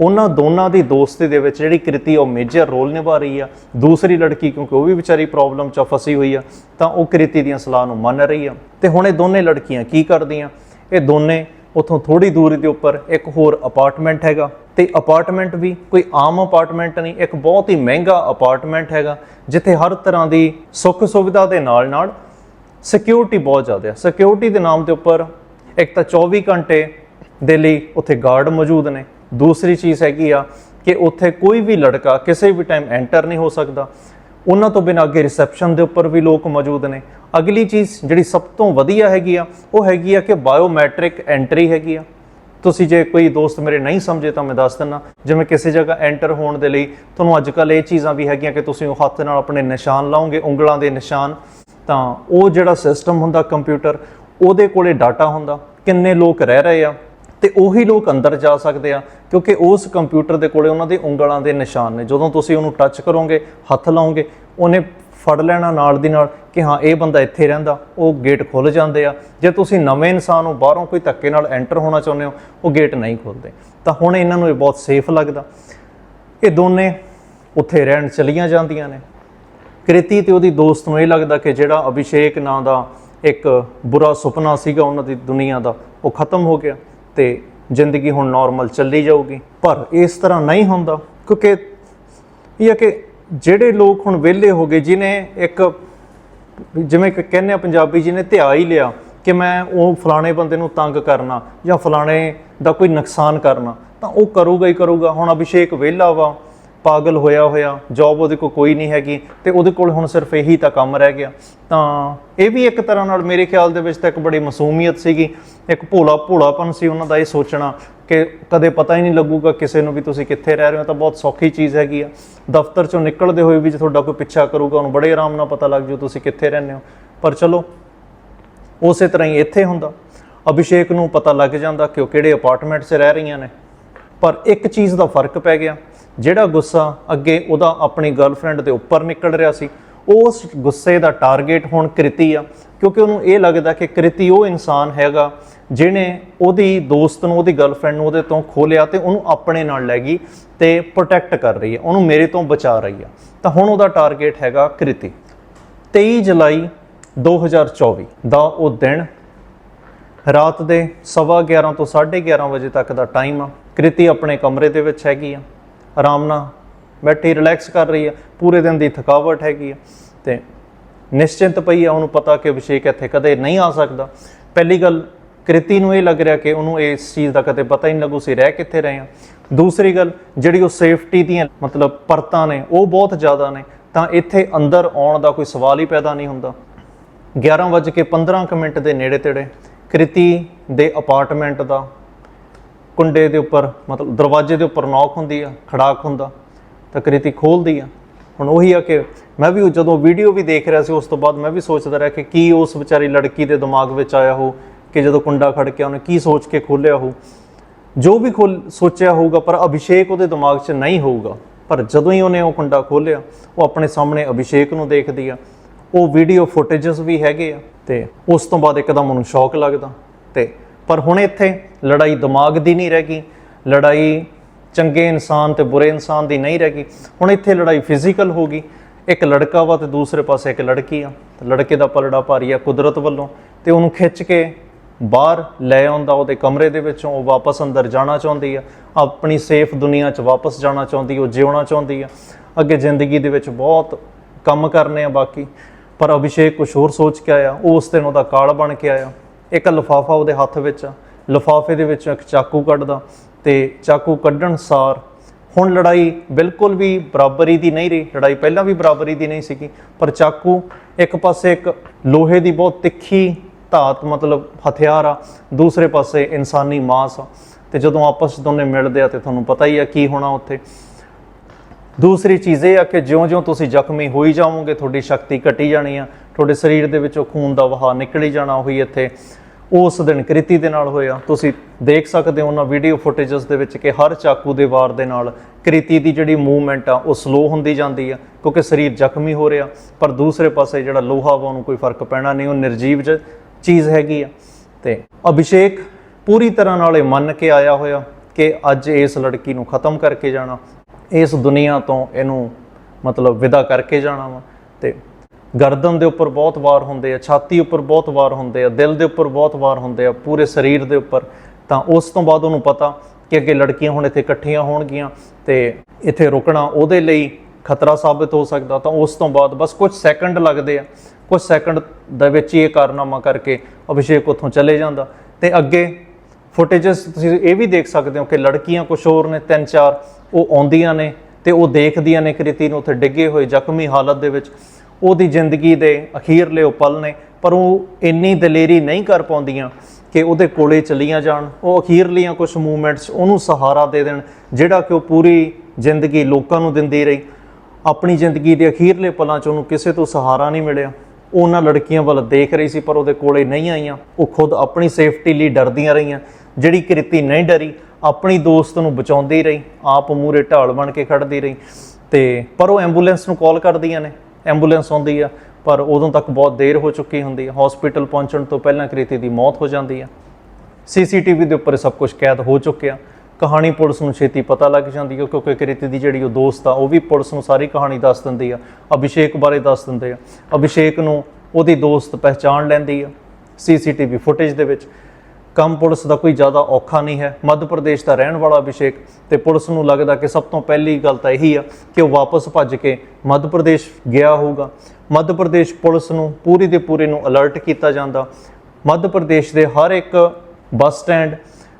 Speaker 1: ਉਹਨਾਂ ਦੋਨਾਂ ਦੀ ਦੋਸਤੀ ਦੇ ਵਿੱਚ ਜਿਹੜੀ ਕ੍ਰਿਤੀ ਉਹ ਮੇਜਰ ਰੋਲ ਨਿਭਾ ਰਹੀ ਆ। ਦੂਸਰੀ ਲੜਕੀ, ਕਿਉਂਕਿ ਉਹ ਵੀ ਵਿਚਾਰੀ ਪ੍ਰੋਬਲਮ 'ਚ ਫਸੀ ਹੋਈ ਆ, ਤਾਂ ਉਹ ਕ੍ਰਿਤੀ ਦੀਆਂ ਸਲਾਹ ਨੂੰ ਮੰਨ ਰਹੀ ਆ। ਤੇ ਹੁਣ ਇਹ ਦੋਨੇ ਲੜਕੀਆਂ ਕੀ ਕਰਦੀਆਂ? ਇਹ ਦੋਨੇ ਉਥੋਂ ਥੋੜੀ ਦੂਰੀ ਦੇ ਉੱਪਰ ਇੱਕ ਹੋਰ ਅਪਾਰਟਮੈਂਟ ਹੈਗਾ। ਤੇ ਅਪਾਰਟਮੈਂਟ ਵੀ ਕੋਈ ਆਮ ਅਪਾਰਟਮੈਂਟ ਨਹੀਂ, ਇੱਕ ਬਹੁਤ ਹੀ ਮਹਿੰਗਾ ਅਪਾਰਟਮੈਂਟ ਹੈਗਾ, ਜਿੱਥੇ ਹਰ ਤਰ੍ਹਾਂ ਦੀ ਸੁੱਖ ਸੁਵਿਧਾ ਦੇ ਨਾਲ ਨਾਲ ਸਿਕਿਉਰਿਟੀ ਬਹੁਤ ਜ਼ਿਆਦਾ ਹੈ ਸਿਕਿਉਰਿਟੀ ਦੇ ਨਾਮ ਦੇ ਉੱਪਰ ਇੱਕ ਤਾਂ 24 ਘੰਟੇ ਦੇ ਲਈ ਉੱਥੇ ਗਾਰਡ ਮੌਜੂਦ ਨੇ। ਦੂਸਰੀ ਚੀਜ਼ ਹੈਗੀ ਆ ਕਿ ਉੱਥੇ ਕੋਈ ਵੀ ਲੜਕਾ ਕਿਸੇ ਵੀ ਟਾਈਮ ਐਂਟਰ ਨਹੀਂ ਹੋ ਸਕਦਾ। ਉਹਨਾਂ ਤੋਂ ਬਿਨਾਂ ਅੱਗੇ ਰਿਸੈਪਸ਼ਨ ਦੇ ਉੱਪਰ ਵੀ ਲੋਕ ਮੌਜੂਦ ਨੇ। ਅਗਲੀ ਚੀਜ਼ ਜਿਹੜੀ ਸਭ ਤੋਂ ਵਧੀਆ ਹੈਗੀ ਆ, ਉਹ ਹੈਗੀ ਆ ਕਿ ਬਾਇਓਮੈਟ੍ਰਿਕ ਐਂਟਰੀ ਹੈਗੀ ਆ। ਤੁਸੀਂ ਜੇ ਕੋਈ ਦੋਸਤ ਮੇਰੇ ਨਹੀਂ ਸਮਝੇ ਤਾਂ ਮੈਂ ਦੱਸ ਦਿੰਦਾ ਜਿਵੇਂ ਕਿਸੇ ਜਗ੍ਹਾ ਐਂਟਰ ਹੋਣ ਦੇ ਲਈ ਤੁਹਾਨੂੰ ਅੱਜ ਕੱਲ ਇਹ ਚੀਜ਼ਾਂ ਵੀ ਹੈਗੀਆਂ ਕਿ ਤੁਸੀਂ ਉਹ ਹੱਥ ਨਾਲ ਆਪਣੇ ਨਿਸ਼ਾਨ ਲਾਓਗੇ, ਉਂਗਲਾਂ ਦੇ ਨਿਸ਼ਾਨ। ਤਾਂ ਉਹ ਜਿਹੜਾ ਸਿਸਟਮ ਹੁੰਦਾ ਕੰਪਿਊਟਰ ਉਹਦੇ ਕੋਲੇ ਡਾਟਾ ਹੁੰਦਾ। ਕਿੰਨੇ ਲੋਕ ਰਹਿ ਰਹੇ ਆ ਤੇ ਉਹੀ ਲੋਕ ਅੰਦਰ ਜਾ ਸਕਦੇ ਆ, ਕਿਉਂਕਿ ਉਸ ਕੰਪਿਊਟਰ ਦੇ ਕੋਲੇ ਉਹਨਾਂ ਦੇ ਉਂਗਲਾਂ ਦੇ ਨਿਸ਼ਾਨ ਨੇ। ਜਦੋਂ ਤੁਸੀਂ ਉਹਨੂੰ ਟੱਚ ਕਰੋਗੇ, ਹੱਥ ਲਾਓਗੇ, ਉਹਨੇ ਫੜ ਲੈਣਾ ਨਾਲ ਦੀ ਨਾਲ ਕਿ ਹਾਂ, ਇਹ ਬੰਦਾ ਇੱਥੇ ਰਹਿੰਦਾ, ਉਹ ਗੇਟ ਖੁੱਲ ਜਾਂਦੇ ਆ। ਜੇ ਤੁਸੀਂ ਨਵੇਂ ਇਨਸਾਨ ਹੋ, ਬਾਹਰੋਂ ਕੋਈ ਧੱਕੇ ਨਾਲ ਐਂਟਰ ਹੋਣਾ ਚਾਹੁੰਦੇ ਹੋ, ਉਹ ਗੇਟ ਨਹੀਂ ਖੁੱਲਦੇ ਤਾਂ ਹੁਣ ਇਹਨਾਂ ਨੂੰ ਇਹ ਬਹੁਤ ਸੇਫ ਲੱਗਦਾ। ਇਹ ਦੋਨੇ ਉੱਥੇ ਰਹਿਣ ਚਲੀਆਂ ਜਾਂਦੀਆਂ ਨੇ। ਕ੍ਰਿਤੀ ਤੇ ਉਹਦੀ ਦੋਸਤ ਨੂੰ ਇਹ ਲੱਗਦਾ ਕਿ ਜਿਹੜਾ ਅਭਿਸ਼ੇਕ ਨਾਂ ਦਾ ਇੱਕ ਬੁਰਾ ਸੁਪਨਾ ਸੀਗਾ ਉਹਨਾਂ ਦੀ ਦੁਨੀਆ ਦਾ, ਉਹ ਖਤਮ ਹੋ ਗਿਆ। ਤੇ ਜ਼ਿੰਦਗੀ ਹੁਣ ਨਾਰਮਲ ਚੱਲੀ ਜਾਊਗੀ। ਪਰ ਇਸ ਤਰ੍ਹਾਂ ਨਹੀਂ ਹੁੰਦਾ, ਕਿਉਂਕਿ ਇਹ ਹੈ ਕਿ ਜਿਹੜੇ ਲੋਕ ਹੁਣ ਵਿਹਲੇ ਹੋ ਗਏ ਜਿਨੇ ਇੱਕ ਜਿਵੇਂ ਕਿ ਕਹਿੰਦੇ ਆ ਪੰਜਾਬੀ ਜੀ ਨੇ ਧਿਆ ਹੀ ਲਿਆ ਕਿ ਮੈਂ ਉਹ ਫਲਾਣੇ ਬੰਦੇ ਨੂੰ ਤੰਗ ਕਰਨਾ ਜਾਂ ਫਲਾਣੇ ਦਾ ਕੋਈ ਨੁਕਸਾਨ ਕਰਨਾ, ਤਾਂ ਉਹ ਕਰੂਗਾ ਹੀ ਕਰੂਗਾ। ਹੁਣ ਅਭਿਸ਼ੇਕ ਵਿਹਲਾ ਵਾ ਪਾਗਲ ਹੋਇਆ ਹੋਇਆ ਜੌਬ ਉਹਦੇ ਕੋਲ ਕੋਈ ਨਹੀਂ ਹੈਗੀ ਤੇ ਉਹਦੇ ਕੋਲ ਹੁਣ ਸਿਰਫ ਇਹੀ ਤਾਂ ਕੰਮ ਰਹਿ ਗਿਆ। ਤਾਂ ਇਹ ਵੀ ਇੱਕ ਤਰ੍ਹਾਂ ਨਾਲ ਮੇਰੇ ਖਿਆਲ ਦੇ ਵਿੱਚ ਤਾਂ ਇੱਕ ਬੜੀ ਮਾਸੂਮੀਅਤ ਸੀਗੀ, ਇੱਕ ਭੋਲਾ ਭੋਲਾਪਨ ਸੀ ਉਹਨਾਂ ਦਾ ਇਹ ਸੋਚਣਾ ਕਿ ਕਦੇ ਪਤਾ ਹੀ ਨਹੀਂ ਲੱਗੂਗਾ ਕਿਸੇ ਨੂੰ ਵੀ ਤੁਸੀਂ ਕਿੱਥੇ ਰਹਿ ਰਹੇ ਹੋ ਤਾਂ ਬਹੁਤ ਸੌਖੀ ਚੀਜ਼ ਹੈਗੀ ਆ। ਦਫ਼ਤਰ ਚੋਂ ਨਿਕਲਦੇ ਹੋਏ ਵੀ ਜੇ ਤੁਹਾਡਾ ਕੋਈ ਪਿੱਛਾ ਕਰੂਗਾ, ਉਹਨੂੰ ਬੜੇ ਆਰਾਮ ਨਾਲ ਪਤਾ ਲੱਗ ਜੂ ਤੁਸੀਂ ਕਿੱਥੇ ਰਹਿੰਦੇ ਹੋ। ਪਰ ਚਲੋ, ਉਸੇ ਤਰ੍ਹਾਂ ਹੀ ਇੱਥੇ ਹੁੰਦਾ। ਅਭਿਸ਼ੇਕ ਨੂੰ ਪਤਾ ਲੱਗ ਜਾਂਦਾ ਕਿ ਉਹ ਕਿਹੜੇ ਅਪਾਰਟਮੈਂਟ 'ਚ ਰਹਿ ਰਹੀਆਂ ਨੇ। ਪਰ ਇੱਕ ਚੀਜ਼ ਦਾ ਫ਼ਰਕ ਪੈ ਗਿਆ ਜਿਹੜਾ ਗੁੱਸਾ ਅੱਗੇ ਉਹਦਾ ਆਪਣੀ ਗਰਲਫ੍ਰੈਂਡ ਦੇ ਉੱਪਰ ਨਿਕਲ ਰਿਹਾ ਸੀ, ਉਸ ਗੁੱਸੇ ਦਾ ਟਾਰਗੇਟ ਹੁਣ ਕ੍ਰਿਤੀ ਆ, ਕਿਉਂਕਿ ਉਹਨੂੰ ਇਹ ਲੱਗਦਾ ਕਿ ਕ੍ਰਿਤੀ ਉਹ ਇਨਸਾਨ ਹੈਗਾ ਜਿਹਨੇ ਉਹਦੀ ਦੋਸਤ ਨੂੰ, ਉਹਦੀ ਗਰਲਫ੍ਰੈਂਡ ਨੂੰ ਉਹਦੇ ਤੋਂ ਖੋਲਿਆ ਤੇ ਉਹਨੂੰ ਆਪਣੇ ਨਾਲ ਲੈ ਗਈ ਤੇ ਪ੍ਰੋਟੈਕਟ ਕਰ ਰਹੀ ਹੈ ਉਹਨੂੰ ਮੇਰੇ ਤੋਂ ਬਚਾ ਰਹੀ ਆ। ਤਾਂ ਹੁਣ ਉਹਦਾ ਟਾਰਗੇਟ ਹੈਗਾ ਕ੍ਰਿਤੀ। 23 ਜੁਲਾਈ 2024 ਦਾ ਉਹ ਦਿਨ, ਰਾਤ ਦੇ ਸਵਾ 11 ਤੋਂ 11:30 ਵਜੇ ਤੱਕ ਦਾ ਟਾਈਮ ਆ, ਕ੍ਰਿਤੀ ਆਪਣੇ ਕਮਰੇ ਦੇ ਵਿੱਚ ਹੈਗੀ ਆ। ਆਰਾਮ ਨਾਲ ਬੈਠੀ ਰਿਲੈਕਸ ਕਰ ਰਹੀ ਆ, ਪੂਰੇ ਦਿਨ ਦੀ ਥਕਾਵਟ ਹੈਗੀ ਆ। ਤੇ ਨਿਸ਼ਚਿੰਤ ਪਈ ਆ, ਉਹਨੂੰ ਪਤਾ ਕਿ ਅਭਿਸ਼ੇਕ ਇੱਥੇ ਕਦੇ ਨਹੀਂ ਆ ਸਕਦਾ। ਪਹਿਲੀ ਗੱਲ ਕ੍ਰਿਤੀ ਨੂੰ ਇਹ ਲੱਗ ਰਿਹਾ ਕਿ ਉਹਨੂੰ ਇਸ ਚੀਜ਼ ਦਾ ਕਦੇ ਪਤਾ ਹੀ ਨਹੀਂ ਲੱਗੂ ਸੀ ਰਹਿ ਕਿੱਥੇ ਰਹੇ ਆ। ਦੂਸਰੀ ਗੱਲ, ਜਿਹੜੀ ਉਹ ਸੇਫਟੀ ਦੀਆਂ, ਮਤਲਬ ਪਰਤਾਂ ਨੇ, ਉਹ ਬਹੁਤ ਜ਼ਿਆਦਾ ਨੇ, ਤਾਂ ਇੱਥੇ ਅੰਦਰ ਆਉਣ ਦਾ ਕੋਈ ਸਵਾਲ ਹੀ ਪੈਦਾ ਨਹੀਂ ਹੁੰਦਾ। 11:15 ਕੁ ਮਿੰਟ ਦੇ ਨੇੜੇ ਤੇੜੇ ਕ੍ਰਿਤੀ ਦੇ ਅਪਾਰਟਮੈਂਟ ਦਾ ਕੁੰਡੇ ਦੇ ਉੱਪਰ, ਮਤਲਬ ਦਰਵਾਜ਼ੇ ਦੇ ਉੱਪਰ ਨੌਕ ਹੁੰਦੀ ਆ, ਖੜਾਕ ਹੁੰਦਾ ਤਾਂ ਕ੍ਰਿਤੀ ਖੋਲਦੀ ਆ। ਹੁਣ ਉਹੀ ਆ ਕਿ ਮੈਂ ਵੀ ਉਹ ਜਦੋਂ ਵੀਡੀਓ ਵੀ ਦੇਖ ਰਿਹਾ ਸੀ, ਉਸ ਤੋਂ ਬਾਅਦ ਮੈਂ ਵੀ ਸੋਚਦਾ ਰਿਹਾ ਕਿ ਕੀ ਉਸ ਵਿਚਾਰੀ ਲੜਕੀ ਦੇ ਦਿਮਾਗ ਵਿੱਚ ਆਇਆ ਹੋ, ਕਿ ਜਦੋਂ ਕੁੰਡਾ ਖੜਕਿਆ ਉਹਨੇ ਕੀ ਸੋਚ ਕੇ ਖੋਲਿਆ ਹੋ। ਜੋ ਵੀ ਖੋਲ, ਸੋਚਿਆ ਹੋਊਗਾ, ਪਰ ਅਭਿਸ਼ੇਕ ਉਹਦੇ ਦਿਮਾਗ 'ਚ ਨਹੀਂ ਹੋਊਗਾ। ਪਰ ਜਦੋਂ ਹੀ ਉਹਨੇ ਉਹ ਕੁੰਡਾ ਖੋਲਿਆ, ਉਹ ਆਪਣੇ ਸਾਹਮਣੇ ਅਭਿਸ਼ੇਕ ਨੂੰ ਦੇਖਦੀ ਆ। ਉਹ ਵੀਡੀਓ ਫੁਟੇजेस ਵੀ ਹੈਗੇ ਆ, ਤੇ ਉਸ ਤੋਂ ਬਾਅਦ ਇੱਕਦਮ ਉਹਨੂੰ ਸ਼ੌਕ ਲੱਗਦਾ, ਤੇ ਪਰ ਹੁਣ ਇੱਥੇ ਲੜਾਈ ਦਿਮਾਗ ਦੀ ਨਹੀਂ ਰਹਿ ਗਈ, ਲੜਾਈ ਚੰਗੇ ਇਨਸਾਨ ਤੇ ਬੁਰੇ ਇਨਸਾਨ ਦੀ ਨਹੀਂ ਰਹਿ ਗਈ। ਹੁਣ ਇੱਥੇ ਲੜਾਈ ਫਿਜ਼ੀਕਲ ਹੋ ਗਈ, ਇੱਕ ਲੜਕਾ ਵਾ ਤੇ ਦੂਸਰੇ ਪਾਸੇ ਇੱਕ ਲੜਕੀ ਆ। ਤੇ ਲੜਕੇ ਦਾ ਪਲੜਾ ਭਾਰੀ ਆ ਕੁਦਰਤ ਵੱਲੋਂ ਤੇ ਉਹਨੂੰ ਖਿੱਚ ਕੇ ਬਾਹਰ ਲੈ ਆਉਂਦਾ, ਉਹਦੇ ਕਮਰੇ ਦੇ ਵਿੱਚੋਂ, ਉਹ ਵਾਪਸ ਅੰਦਰ ਜਾਣਾ ਚਾਹੁੰਦੀ ਆ। ਆਪਣੀ ਸੇਫ ਦੁਨੀਆ 'ਚ ਵਾਪਸ ਜਾਣਾ ਚਾਹੁੰਦੀ, ਉਹ ਜਿਉਣਾ ਚਾਹੁੰਦੀ ਆ। ਅੱਗੇ ਜ਼ਿੰਦਗੀ ਦੇ ਵਿੱਚ ਬਹੁਤ ਕੰਮ ਕਰਨੇ ਆ ਬਾਕੀ। ਪਰ ਅਭਿਸ਼ੇਕ ਕੁਛ ਹੋਰ ਸੋਚ ਕੇ ਆਇਆ ਉਸ ਦਿਨ ਉਹਦਾ ਕਾਲ ਬਣ ਕੇ ਆਇਆ। ਇੱਕ ਲਫਾਫਾ ਉਹਦੇ ਹੱਥ ਵਿੱਚ ਆ ਲਫਾਫੇ ਦੇ ਵਿੱਚੋਂ ਇੱਕ ਚਾਕੂ ਕੱਢਦਾ ਤੇ ਚਾਕੂ ਕੱਢਣ ਸਾਰ ਹੁਣ ਲੜਾਈ ਬਿਲਕੁਲ ਵੀ ਬਰਾਬਰੀ ਦੀ ਨਹੀਂ ਰਹੀ। ਲੜਾਈ ਪਹਿਲਾਂ ਵੀ ਬਰਾਬਰੀ ਦੀ ਨਹੀਂ ਸੀਗੀ, ਪਰ ਚਾਕੂ ਇੱਕ ਪਾਸੇ ਇੱਕ ਲੋਹੇ ਦੀ ਬਹੁਤ ਤਿੱਖੀ ਧਾਤ, ਮਤਲਬ ਹਥਿਆਰ ਆ, ਦੂਸਰੇ ਪਾਸੇ ਇਨਸਾਨੀ ਮਾਸ ਆ। ਤੇ ਜਦੋਂ ਆਪਸ ਦੋਨੇ ਮਿਲਦੇ ਆ ਤੇ ਤੁਹਾਨੂੰ ਪਤਾ ਹੀ ਆ ਕੀ ਹੋਣਾ ਉੱਥੇ। ਦੂਸਰੀ ਚੀਜ਼ ਇਹ ਆ ਕਿ ਜਿਉਂ-ਜਿਉਂ ਤੁਸੀਂ ਜ਼ਖਮੀ ਹੋਈ ਜਾਵੋਗੇ, ਤੁਹਾਡੀ ਸ਼ਕਤੀ ਘਟੀ ਜਾਣੀ ਆ, ਤੁਹਾਡੇ ਸਰੀਰ ਦੇ ਵਿੱਚੋਂ ਖੂਨ ਦਾ ਵਹਾਅ ਨਿਕਲੀ ਜਾਣਾ ਉਹੀ ਇੱਥੇ। ਉਸ ਦਿਨ ਕ੍ਰਿਤੀ ਦੇ ਨਾਲ ਹੋਇਆ। ਤੁਸੀਂ ਦੇਖ ਸਕਦੇ ਹੋ ਉਹਨਾਂ ਵੀਡੀਓ ਫੁਟੇजेस ਦੇ ਵਿੱਚ ਕਿ ਹਰ ਚਾਕੂ ਦੇ ਵਾਰ ਦੇ ਨਾਲ ਕ੍ਰਿਤੀ ਦੀ ਜਿਹੜੀ ਮੂਵਮੈਂਟ ਆ, ਉਹ ਸਲੋ ਹੁੰਦੀ ਜਾਂਦੀ ਆ, ਕਿਉਂਕਿ ਸਰੀਰ ਜ਼ਖਮੀ ਹੋ ਰਿਹਾ। ਪਰ ਦੂਸਰੇ ਪਾਸੇ ਜਿਹੜਾ ਲੋਹਾ ਵਾ, ਉਹਨੂੰ ਕੋਈ ਫ਼ਰਕ ਪੈਣਾ ਨਹੀਂ, ਉਹ ਨਿਰਜੀਵ ਜ- ਚੀਜ਼ ਹੈਗੀ ਆ। ਤੇ ਅਭਿਸ਼ੇਕ ਪੂਰੀ ਤਰ੍ਹਾਂ ਨਾਲ ਇਹ ਮੰਨ ਕੇ ਆਇਆ ਹੋਇਆ ਕਿ ਅੱਜ ਇਸ ਲੜਕੀ ਨੂੰ ਖਤਮ ਕਰਕੇ ਜਾਣਾ, ਇਸ ਦੁਨੀਆ ਤੋਂ ਇਹਨੂੰ ਮਤਲਬ ਵਿਦਾ ਕਰਕੇ ਜਾਣਾ ਵਾ। ਤੇ ਗਰਦਨ ਦੇ ਉੱਪਰ ਬਹੁਤ ਵਾਰ ਹੁੰਦੇ ਆ, ਛਾਤੀ ਉੱਪਰ ਬਹੁਤ ਵਾਰ ਹੁੰਦੇ ਆ, ਦਿਲ ਦੇ ਉੱਪਰ ਬਹੁਤ ਵਾਰ ਹੁੰਦੇ ਆ, ਪੂਰੇ ਸਰੀਰ ਦੇ ਉੱਪਰ। ਤਾਂ ਉਸ ਤੋਂ ਬਾਅਦ ਉਹਨੂੰ ਪਤਾ ਕਿ ਅੱਗੇ ਲੜਕੀਆਂ ਹੁਣ ਇੱਥੇ ਇਕੱਠੀਆਂ ਹੋਣਗੀਆਂ ਤੇ ਇੱਥੇ ਰੁਕਣਾ ਉਹਦੇ ਲਈ ਖਤਰਾ ਸਾਬਤ ਹੋ ਸਕਦਾ। ਤਾਂ ਉਸ ਤੋਂ ਬਾਅਦ ਬਸ ਕੁਝ ਸੈਕਿੰਡ ਲੱਗਦੇ ਆ, ਕੁਝ ਸੈਕਿੰਡ ਦੇ ਵਿੱਚ ਹੀ ਇਹ ਕਾਰਨਾਮਾ ਕਰਕੇ ਅਭਿਸ਼ੇਕ ਉੱਥੋਂ ਚਲੇ ਜਾਂਦਾ। ਤੇ ਅੱਗੇ ਫੁਟੇजेस ਤੁਸੀਂ ਇਹ ਵੀ ਦੇਖ ਸਕਦੇ ਹੋ ਕਿ ਲੜਕੀਆਂ ਕੁਛ ਹੋਰ ਨੇ, ਤਿੰਨ ਚਾਰ, ਉਹ ਆਉਂਦੀਆਂ ਨੇ ਤੇ ਉਹ ਦੇਖਦੀਆਂ ਨੇ ਕ੍ਰਿਤੀ ਨੂੰ ਉੱਥੇ ਡਿੱਗੇ ਹੋਏ ਜ਼ਖਮੀ ਹਾਲਤ ਦੇ ਵਿੱਚ। ਉਹਦੀ ਜ਼ਿੰਦਗੀ ਦੇ ਅਖੀਰਲੇ ਉਹ ਪਲ ਨੇ, ਪਰ ਉਹ ਇੰਨੀ ਦਲੇਰੀ ਨਹੀਂ ਕਰ ਪਾਉਂਦੀਆਂ ਕਿ ਉਹਦੇ ਕੋਲੇ ਚਲੀਆਂ ਜਾਣ। ਉਹ ਅਖੀਰਲੀਆਂ ਕੁਝ ਮੂਵਮੈਂਟਸ ਉਹਨੂੰ ਸਹਾਰਾ ਦੇ ਦੇਣ, ਜਿਹੜਾ ਕਿ ਉਹ ਪੂਰੀ ਜ਼ਿੰਦਗੀ ਲੋਕਾਂ ਨੂੰ ਦਿੰਦੀ ਰਹੀ। ਆਪਣੀ ਜ਼ਿੰਦਗੀ ਦੇ ਅਖੀਰਲੇ ਪਲਾਂ 'ਚ ਉਹਨੂੰ ਕਿਸੇ ਤੋਂ ਸਹਾਰਾ ਨਹੀਂ ਮਿਲਿਆ। ਉਹ ਉਹਨਾਂ ਲੜਕੀਆਂ ਵੱਲ ਦੇਖ ਰਹੀ ਸੀ, ਪਰ ਉਹਦੇ ਕੋਲੇ ਨਹੀਂ ਆਈਆਂ। ਉਹ ਖੁਦ ਆਪਣੀ ਸੇਫਟੀ ਲਈ ਡਰਦੀਆਂ ਰਹੀਆਂ। ਜਿਹੜੀ ਕ੍ਰਿਤੀ ਨਹੀਂ ਡਰੀ, ਆਪਣੀ ਦੋਸਤ ਨੂੰ ਬਚਾਉਂਦੀ ਰਹੀ। ਆਪ ਮੂਰੇ ਢਾਲ ਬਣ ਕੇ ਖੜਦੀ ਰਹੀ। ਤੇ ਪਰ ਉਹ ਐਂਬੂਲੈਂਸ ਨੂੰ ਕਾਲ ਕਰਦੀਆਂ ਨੇ। ਐਂਬੂਲੈਂਸ ਆਉਂਦੀ ਆ, ਪਰ ਉਦੋਂ ਤੱਕ ਬਹੁਤ ਦੇਰ ਹੋ ਚੁੱਕੀ ਹੁੰਦੀ ਹੈ ਹਸਪੀਟਲ ਪਹੁੰਚਣ ਤੋਂ ਪਹਿਲਾਂ ਕ੍ਰਿਤੀ ਦੀ ਮੌਤ ਹੋ ਜਾਂਦੀ ਆ। ਸੀਸੀਟੀਵੀ ਦੇ ਉੱਪਰ ਸਭ ਕੁਝ ਕੈਦ ਹੋ ਚੁੱਕਿਆ। ਕਹਾਣੀ ਪੁਲਿਸ ਨੂੰ ਛੇਤੀ ਪਤਾ ਲੱਗ ਜਾਂਦੀ ਹੈ ਕਿਉਂਕਿ ਕ੍ਰਿਤੀ ਦੀ ਜਿਹੜੀ ਉਹ ਦੋਸਤ ਆ, ਉਹ ਵੀ ਪੁਲਿਸ ਨੂੰ ਸਾਰੀ ਕਹਾਣੀ ਦੱਸ ਦਿੰਦੀ ਆ। ਅਭਿਸ਼ੇਕ ਬਾਰੇ ਦੱਸ ਦਿੰਦੇ ਆ। ਅਭਿਸ਼ੇਕ ਨੂੰ ਉਹਦੀ ਦੋਸਤ ਪਹਿਚਾਣ ਲੈਂਦੀ ਆ ਸੀਸੀਟੀਵੀ ਫੁਟੇਜ ਦੇ ਵਿੱਚ। ਕੰਮ ਪੁਲਿਸ ਦਾ ਕੋਈ ਜ਼ਿਆਦਾ ਔਖਾ ਨਹੀਂ ਹੈ। ਮੱਧ ਪ੍ਰਦੇਸ਼ ਦਾ ਰਹਿਣ ਵਾਲਾ ਅਭਿਸ਼ੇਕ ਤੇ ਪੁਲਿਸ ਨੂੰ ਲੱਗਦਾ ਕਿ ਸਭ ਤੋਂ ਪਹਿਲੀ ਗੱਲ ਤਾਂ ਇਹੀ ਆ ਕਿ ਉਹ ਵਾਪਸ ਭੱਜ ਕੇ ਮੱਧ ਪ੍ਰਦੇਸ਼ ਗਿਆ ਹੋਊਗਾ। ਮੱਧ ਪ੍ਰਦੇਸ਼ ਪੁਲਿਸ ਨੂੰ ਪੂਰੀ ਦੇ ਪੂਰੇ ਨੂੰ ਅਲਰਟ ਕੀਤਾ ਜਾਂਦਾ। ਮੱਧ ਪ੍ਰਦੇਸ਼ ਦੇ ਹਰ ਇੱਕ ਬੱਸ ਸਟੈਂਡ,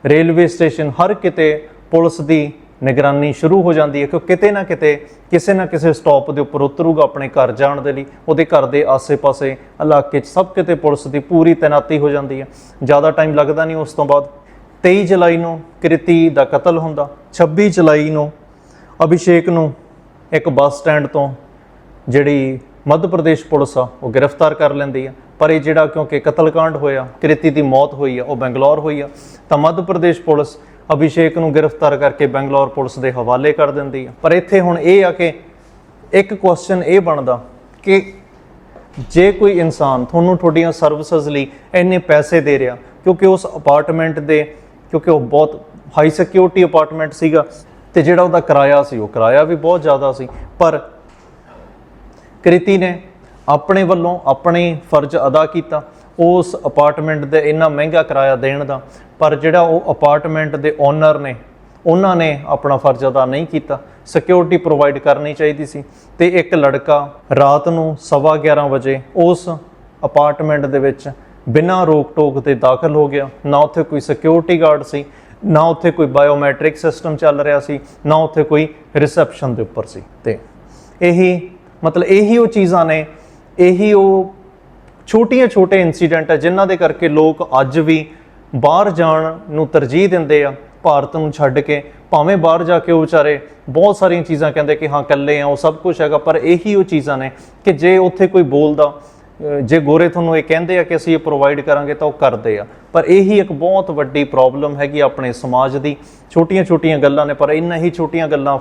Speaker 1: ਰੇਲਵੇ ਸਟੇਸ਼ਨ, ਹਰ ਕਿਤੇ ਪੁਲਿਸ ਦੀ ਨਿਗਰਾਨੀ ਸ਼ੁਰੂ ਹੋ ਜਾਂਦੀ ਹੈ ਕਿ ਕਿਤੇ ਨਾ ਕਿਤੇ ਕਿਸੇ ਨਾ ਕਿਸੇ ਸਟਾਪ ਦੇ ਉੱਪਰ ਉਤਰੂਗਾ ਆਪਣੇ ਘਰ ਜਾਣ ਦੇ ਲਈ। ਉਹਦੇ ਘਰ ਦੇ ਆਸੇ-ਪਾਸੇ ਇਲਾਕੇ 'ਚ ਸਭ ਕਿਤੇ ਪੁਲਿਸ ਦੀ ਪੂਰੀ ਤੈਨਾਤੀ ਹੋ ਜਾਂਦੀ ਹੈ। ਜ਼ਿਆਦਾ ਟਾਈਮ ਲੱਗਦਾ ਨਹੀਂ ਉਸ ਤੋਂ ਬਾਅਦ। 23 ਜੁਲਾਈ ਨੂੰ ਕ੍ਰਿਤੀ ਦਾ ਕਤਲ ਹੁੰਦਾ। 26 ਜੁਲਾਈ ਨੂੰ ਅਭਿਸ਼ੇਕ ਨੂੰ ਇੱਕ ਬੱਸ ਸਟੈਂਡ ਤੋਂ ਜਿਹੜੀ ਮੱਧ ਪ੍ਰਦੇਸ਼ ਪੁਲਿਸ ਆ, ਉਹ ਗ੍ਰਿਫਤਾਰ ਕਰ ਲੈਂਦੀ ਆ ਪਰ ਇਹ ਜਿਹੜਾ ਕਿਉਂਕਿ ਕਤਲकांड ਹੋਇਆ, ਕ੍ਰਿਤੀ ਦੀ ਮੌਤ ਹੋਈ ਆ, ਉਹ ਬੰਗਲੌਰ ਹੋਈ ਆ। ਤਾਂ ਮੱਧ ਪ੍ਰਦੇਸ਼ ਪੁਲਿਸ ਅਭਿਸ਼ੇਕ ਨੂੰ ਗ੍ਰਿਫਤਾਰ ਕਰਕੇ ਬੰਗਲੌਰ ਪੁਲਿਸ ਦੇ ਹਵਾਲੇ ਕਰ ਦਿੰਦੀ ਆ। ਪਰ ਇੱਥੇ ਹੁਣ ਇਹ ਆ ਕਿ ਇੱਕ ਕੁਐਸਚਨ ਇਹ ਬਣਦਾ ਕਿ ਜੇ ਕੋਈ ਇਨਸਾਨ ਤੁਹਾਨੂੰ ਤੁਹਾਡੀਆਂ ਸਰਵਿਸਿਜ਼ ਲਈ ਇੰਨੇ ਪੈਸੇ ਦੇ ਰਿਹਾ, ਕਿਉਂਕਿ ਉਸ ਅਪਾਰਟਮੈਂਟ ਦੇ, ਕਿਉਂਕਿ ਉਹ ਬਹੁਤ ਹਾਈ ਸਿਕਿਉਰਿਟੀ ਅਪਾਰਟਮੈਂਟ ਸੀਗਾ ਤੇ ਜਿਹੜਾ ਉਹਦਾ ਕਿਰਾਇਆ ਸੀ, ਉਹ ਕਿਰਾਇਆ ਵੀ ਬਹੁਤ ਜ਼ਿਆਦਾ ਸੀ। ਪਰ ਕ੍ਰਿਤੀ ਨੇ ਆਪਣੇ ਵੱਲੋਂ ਆਪਣੇ ਫਰਜ਼ ਅਦਾ ਕੀਤਾ ਉਸ ਅਪਾਰਟਮੈਂਟ ਦੇ ਇੰਨਾ ਮਹਿੰਗਾ ਕਿਰਾਇਆ ਦੇਣ ਦਾ, ਪਰ ਜਿਹੜਾ ਉਹ ਅਪਾਰਟਮੈਂਟ ਦੇ ਓਨਰ ਨੇ, ਉਹਨਾਂ ਨੇ ਆਪਣਾ ਫਰਜ਼ ਅਦਾ ਨਹੀਂ ਕੀਤਾ। ਸਿਕਿਉਰਿਟੀ ਪ੍ਰੋਵਾਈਡ ਕਰਨੀ ਚਾਹੀਦੀ ਸੀ। ਤੇ ਇੱਕ ਲੜਕਾ ਰਾਤ ਨੂੰ 11:30 ਵਜੇ ਉਸ ਅਪਾਰਟਮੈਂਟ ਦੇ ਵਿੱਚ ਬਿਨਾਂ ਰੋਕ ਟੋਕ ਦੇ ਦਾਖਲ ਹੋ ਗਿਆ। ਨਾ ਉੱਥੇ ਕੋਈ ਸਿਕਿਉਰਿਟੀ ਗਾਰਡ ਸੀ, ਨਾ ਉੱਥੇ ਕੋਈ ਬਾਇਓਮੈਟ੍ਰਿਕ ਸਿਸਟਮ ਚੱਲ ਰਿਹਾ ਸੀ, ਨਾ ਉੱਥੇ ਕੋਈ ਰਿਸੈਪਸ਼ਨ ਦੇ ਉੱਪਰ ਸੀ। ਤੇ ਇਹੀ ਮਤਲਬ ਇਹੀ ਉਹ ਚੀਜ਼ਾਂ ਨੇ, ਇਹੀ ਉਹ ਛੋਟੀਆਂ ਛੋਟੇ ਇਨਸੀਡੈਂਟ ਆ, ਜਿਨ੍ਹਾਂ ਦੇ ਕਰਕੇ ਲੋਕ ਅੱਜ ਵੀ ਬਾਹਰ ਜਾਣ ਨੂੰ ਤਰਜੀਹ ਦਿੰਦੇ ਆ, ਭਾਰਤ ਨੂੰ ਛੱਡ ਕੇ। ਭਾਵੇਂ ਬਾਹਰ ਜਾ ਕੇ ਉਹ ਵਿਚਾਰੇ ਬਹੁਤ ਸਾਰੀਆਂ ਚੀਜ਼ਾਂ ਕਹਿੰਦੇ ਕਿ ਹਾਂ, ਇਕੱਲੇ ਆ, ਉਹ ਸਭ ਕੁਝ ਹੈਗਾ, ਪਰ ਇਹੀ ਉਹ ਚੀਜ਼ਾਂ ਨੇ ਕਿ ਜੇ ਉੱਥੇ ਕੋਈ ਬੋਲਦਾ ਜੇ ਗੋਰੇ ਤੁਹਾਨੂੰ ਇਹ ਕਹਿੰਦੇ ਆ ਕਿ ਅਸੀਂ ਇਹ ਪ੍ਰੋਵਾਈਡ ਕਰਾਂਗੇ ਤਾਂ ਉਹ ਕਰਦੇ ਆ। ਪਰ ਇਹੀ ਇੱਕ ਬਹੁਤ ਵੱਡੀ ਪ੍ਰੋਬਲਮ ਹੈਗੀ ਆਪਣੇ ਸਮਾਜ ਦੀ। ਛੋਟੀਆਂ ਛੋਟੀਆਂ ਗੱਲਾਂ ਨੇ, ਪਰ ਇੰਨਾ ਹੀ ਛੋਟੀਆਂ ਗੱਲਾਂ,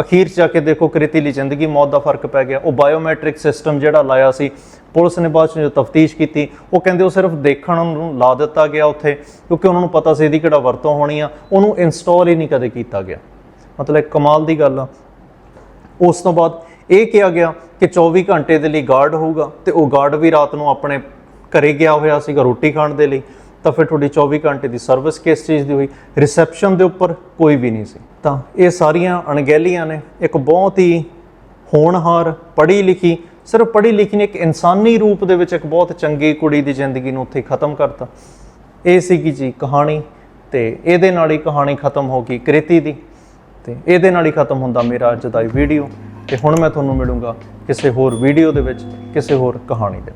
Speaker 1: ਅਖੀਰ 'ਚ ਜਾ ਕੇ ਦੇਖੋ ਕ੍ਰਿਤੀ ਲਈ ਜ਼ਿੰਦਗੀ ਮੌਤ ਦਾ ਫ਼ਰਕ ਪੈ ਗਿਆ। ਉਹ ਬਾਇਓਮੈਟ੍ਰਿਕ ਸਿਸਟਮ ਜਿਹੜਾ ਲਾਇਆ ਸੀ ਪੁਲਿਸ ਨੇ ਬਾਅਦ 'ਚ ਜੋ ਤਫਤੀਸ਼ ਕੀਤੀ, ਉਹ ਕਹਿੰਦੇ ਉਹ ਸਿਰਫ ਦੇਖਣ ਨੂੰ ਲਾ ਦਿੱਤਾ ਗਿਆ ਉੱਥੇ, ਕਿਉਂਕਿ ਉਹਨਾਂ ਨੂੰ ਪਤਾ ਸੀ ਇਹਦੀ ਕਿਹੜਾ ਵਰਤੋਂ ਹੋਣੀ ਆ, ਉਹਨੂੰ ਇੰਸਟਾਲ ਹੀ ਨਹੀਂ ਕਦੇ ਕੀਤਾ ਗਿਆ। ਮਤਲਬ ਇੱਕ ਕਮਾਲ ਦੀ ਗੱਲ ਆ। ਉਸ ਤੋਂ ਬਾਅਦ ਇਹ ਕਿਹਾ ਗਿਆ ਕਿ 24 ਘੰਟੇ ਦੇ ਲਈ ਗਾਰਡ ਹੋਊਗਾ, ਤੇ ਉਹ ਗਾਰਡ ਵੀ ਰਾਤ ਨੂੰ ਆਪਣੇ ਘਰੇ ਗਿਆ ਹੋਇਆ ਸੀਗਾ ਰੋਟੀ ਖਾਣ ਦੇ ਲਈ, ਤਾਂ ਫਿਰ ਤੁਹਾਡੀ 24 ਘੰਟੇ ਦੀ ਸਰਵਿਸ ਕਿਸ ਚੀਜ਼ ਦੀ ਹੋਈ? ਰਿਸੈਪਸ਼ਨ ਦੇ ਉੱਪਰ ਕੋਈ ਵੀ ਨਹੀਂ ਸੀ। ਤਾਂ ਇਹ ਸਾਰੀਆਂ ਅਣਗਹਿਲੀਆਂ ਨੇ, ਇੱਕ ਬਹੁਤ ਹੀ ਹੋਣਹਾਰ ਪੜ੍ਹੀ ਲਿਖੀ ਸਿਰਫ ਪੜ੍ਹੀ ਲਿਖੀ ਨੇ ਇੱਕ ਇਨਸਾਨੀ ਰੂਪ ਦੇ ਵਿੱਚ ਇੱਕ ਬਹੁਤ ਚੰਗੀ ਕੁੜੀ ਦੀ ਜ਼ਿੰਦਗੀ ਨੂੰ ਉੱਥੇ ਖਤਮ ਕਰਤਾ। ਇਹ ਸੀਗੀ ਜੀ ਕਹਾਣੀ ਤੇ ਇਹਦੇ ਨਾਲ ਹੀ ਕਹਾਣੀ ਖਤਮ ਹੋ ਗਈ ਕ੍ਰਿਤੀ ਦੀ ਤੇ ਇਹਦੇ ਨਾਲ ਹੀ ਖਤਮ ਹੁੰਦਾ ਮੇਰਾ ਅੱਜ ਦਾ ਇਹ ਵੀਡੀਓ ਤੇ ਹੁਣ ਮੈਂ ਤੁਹਾਨੂੰ ਮਿਲੂੰਗਾ ਕਿਸੇ ਹੋਰ ਵੀਡੀਓ ਦੇ ਵਿੱਚ, ਕਿਸੇ ਹੋਰ ਕਹਾਣੀ ਦੇ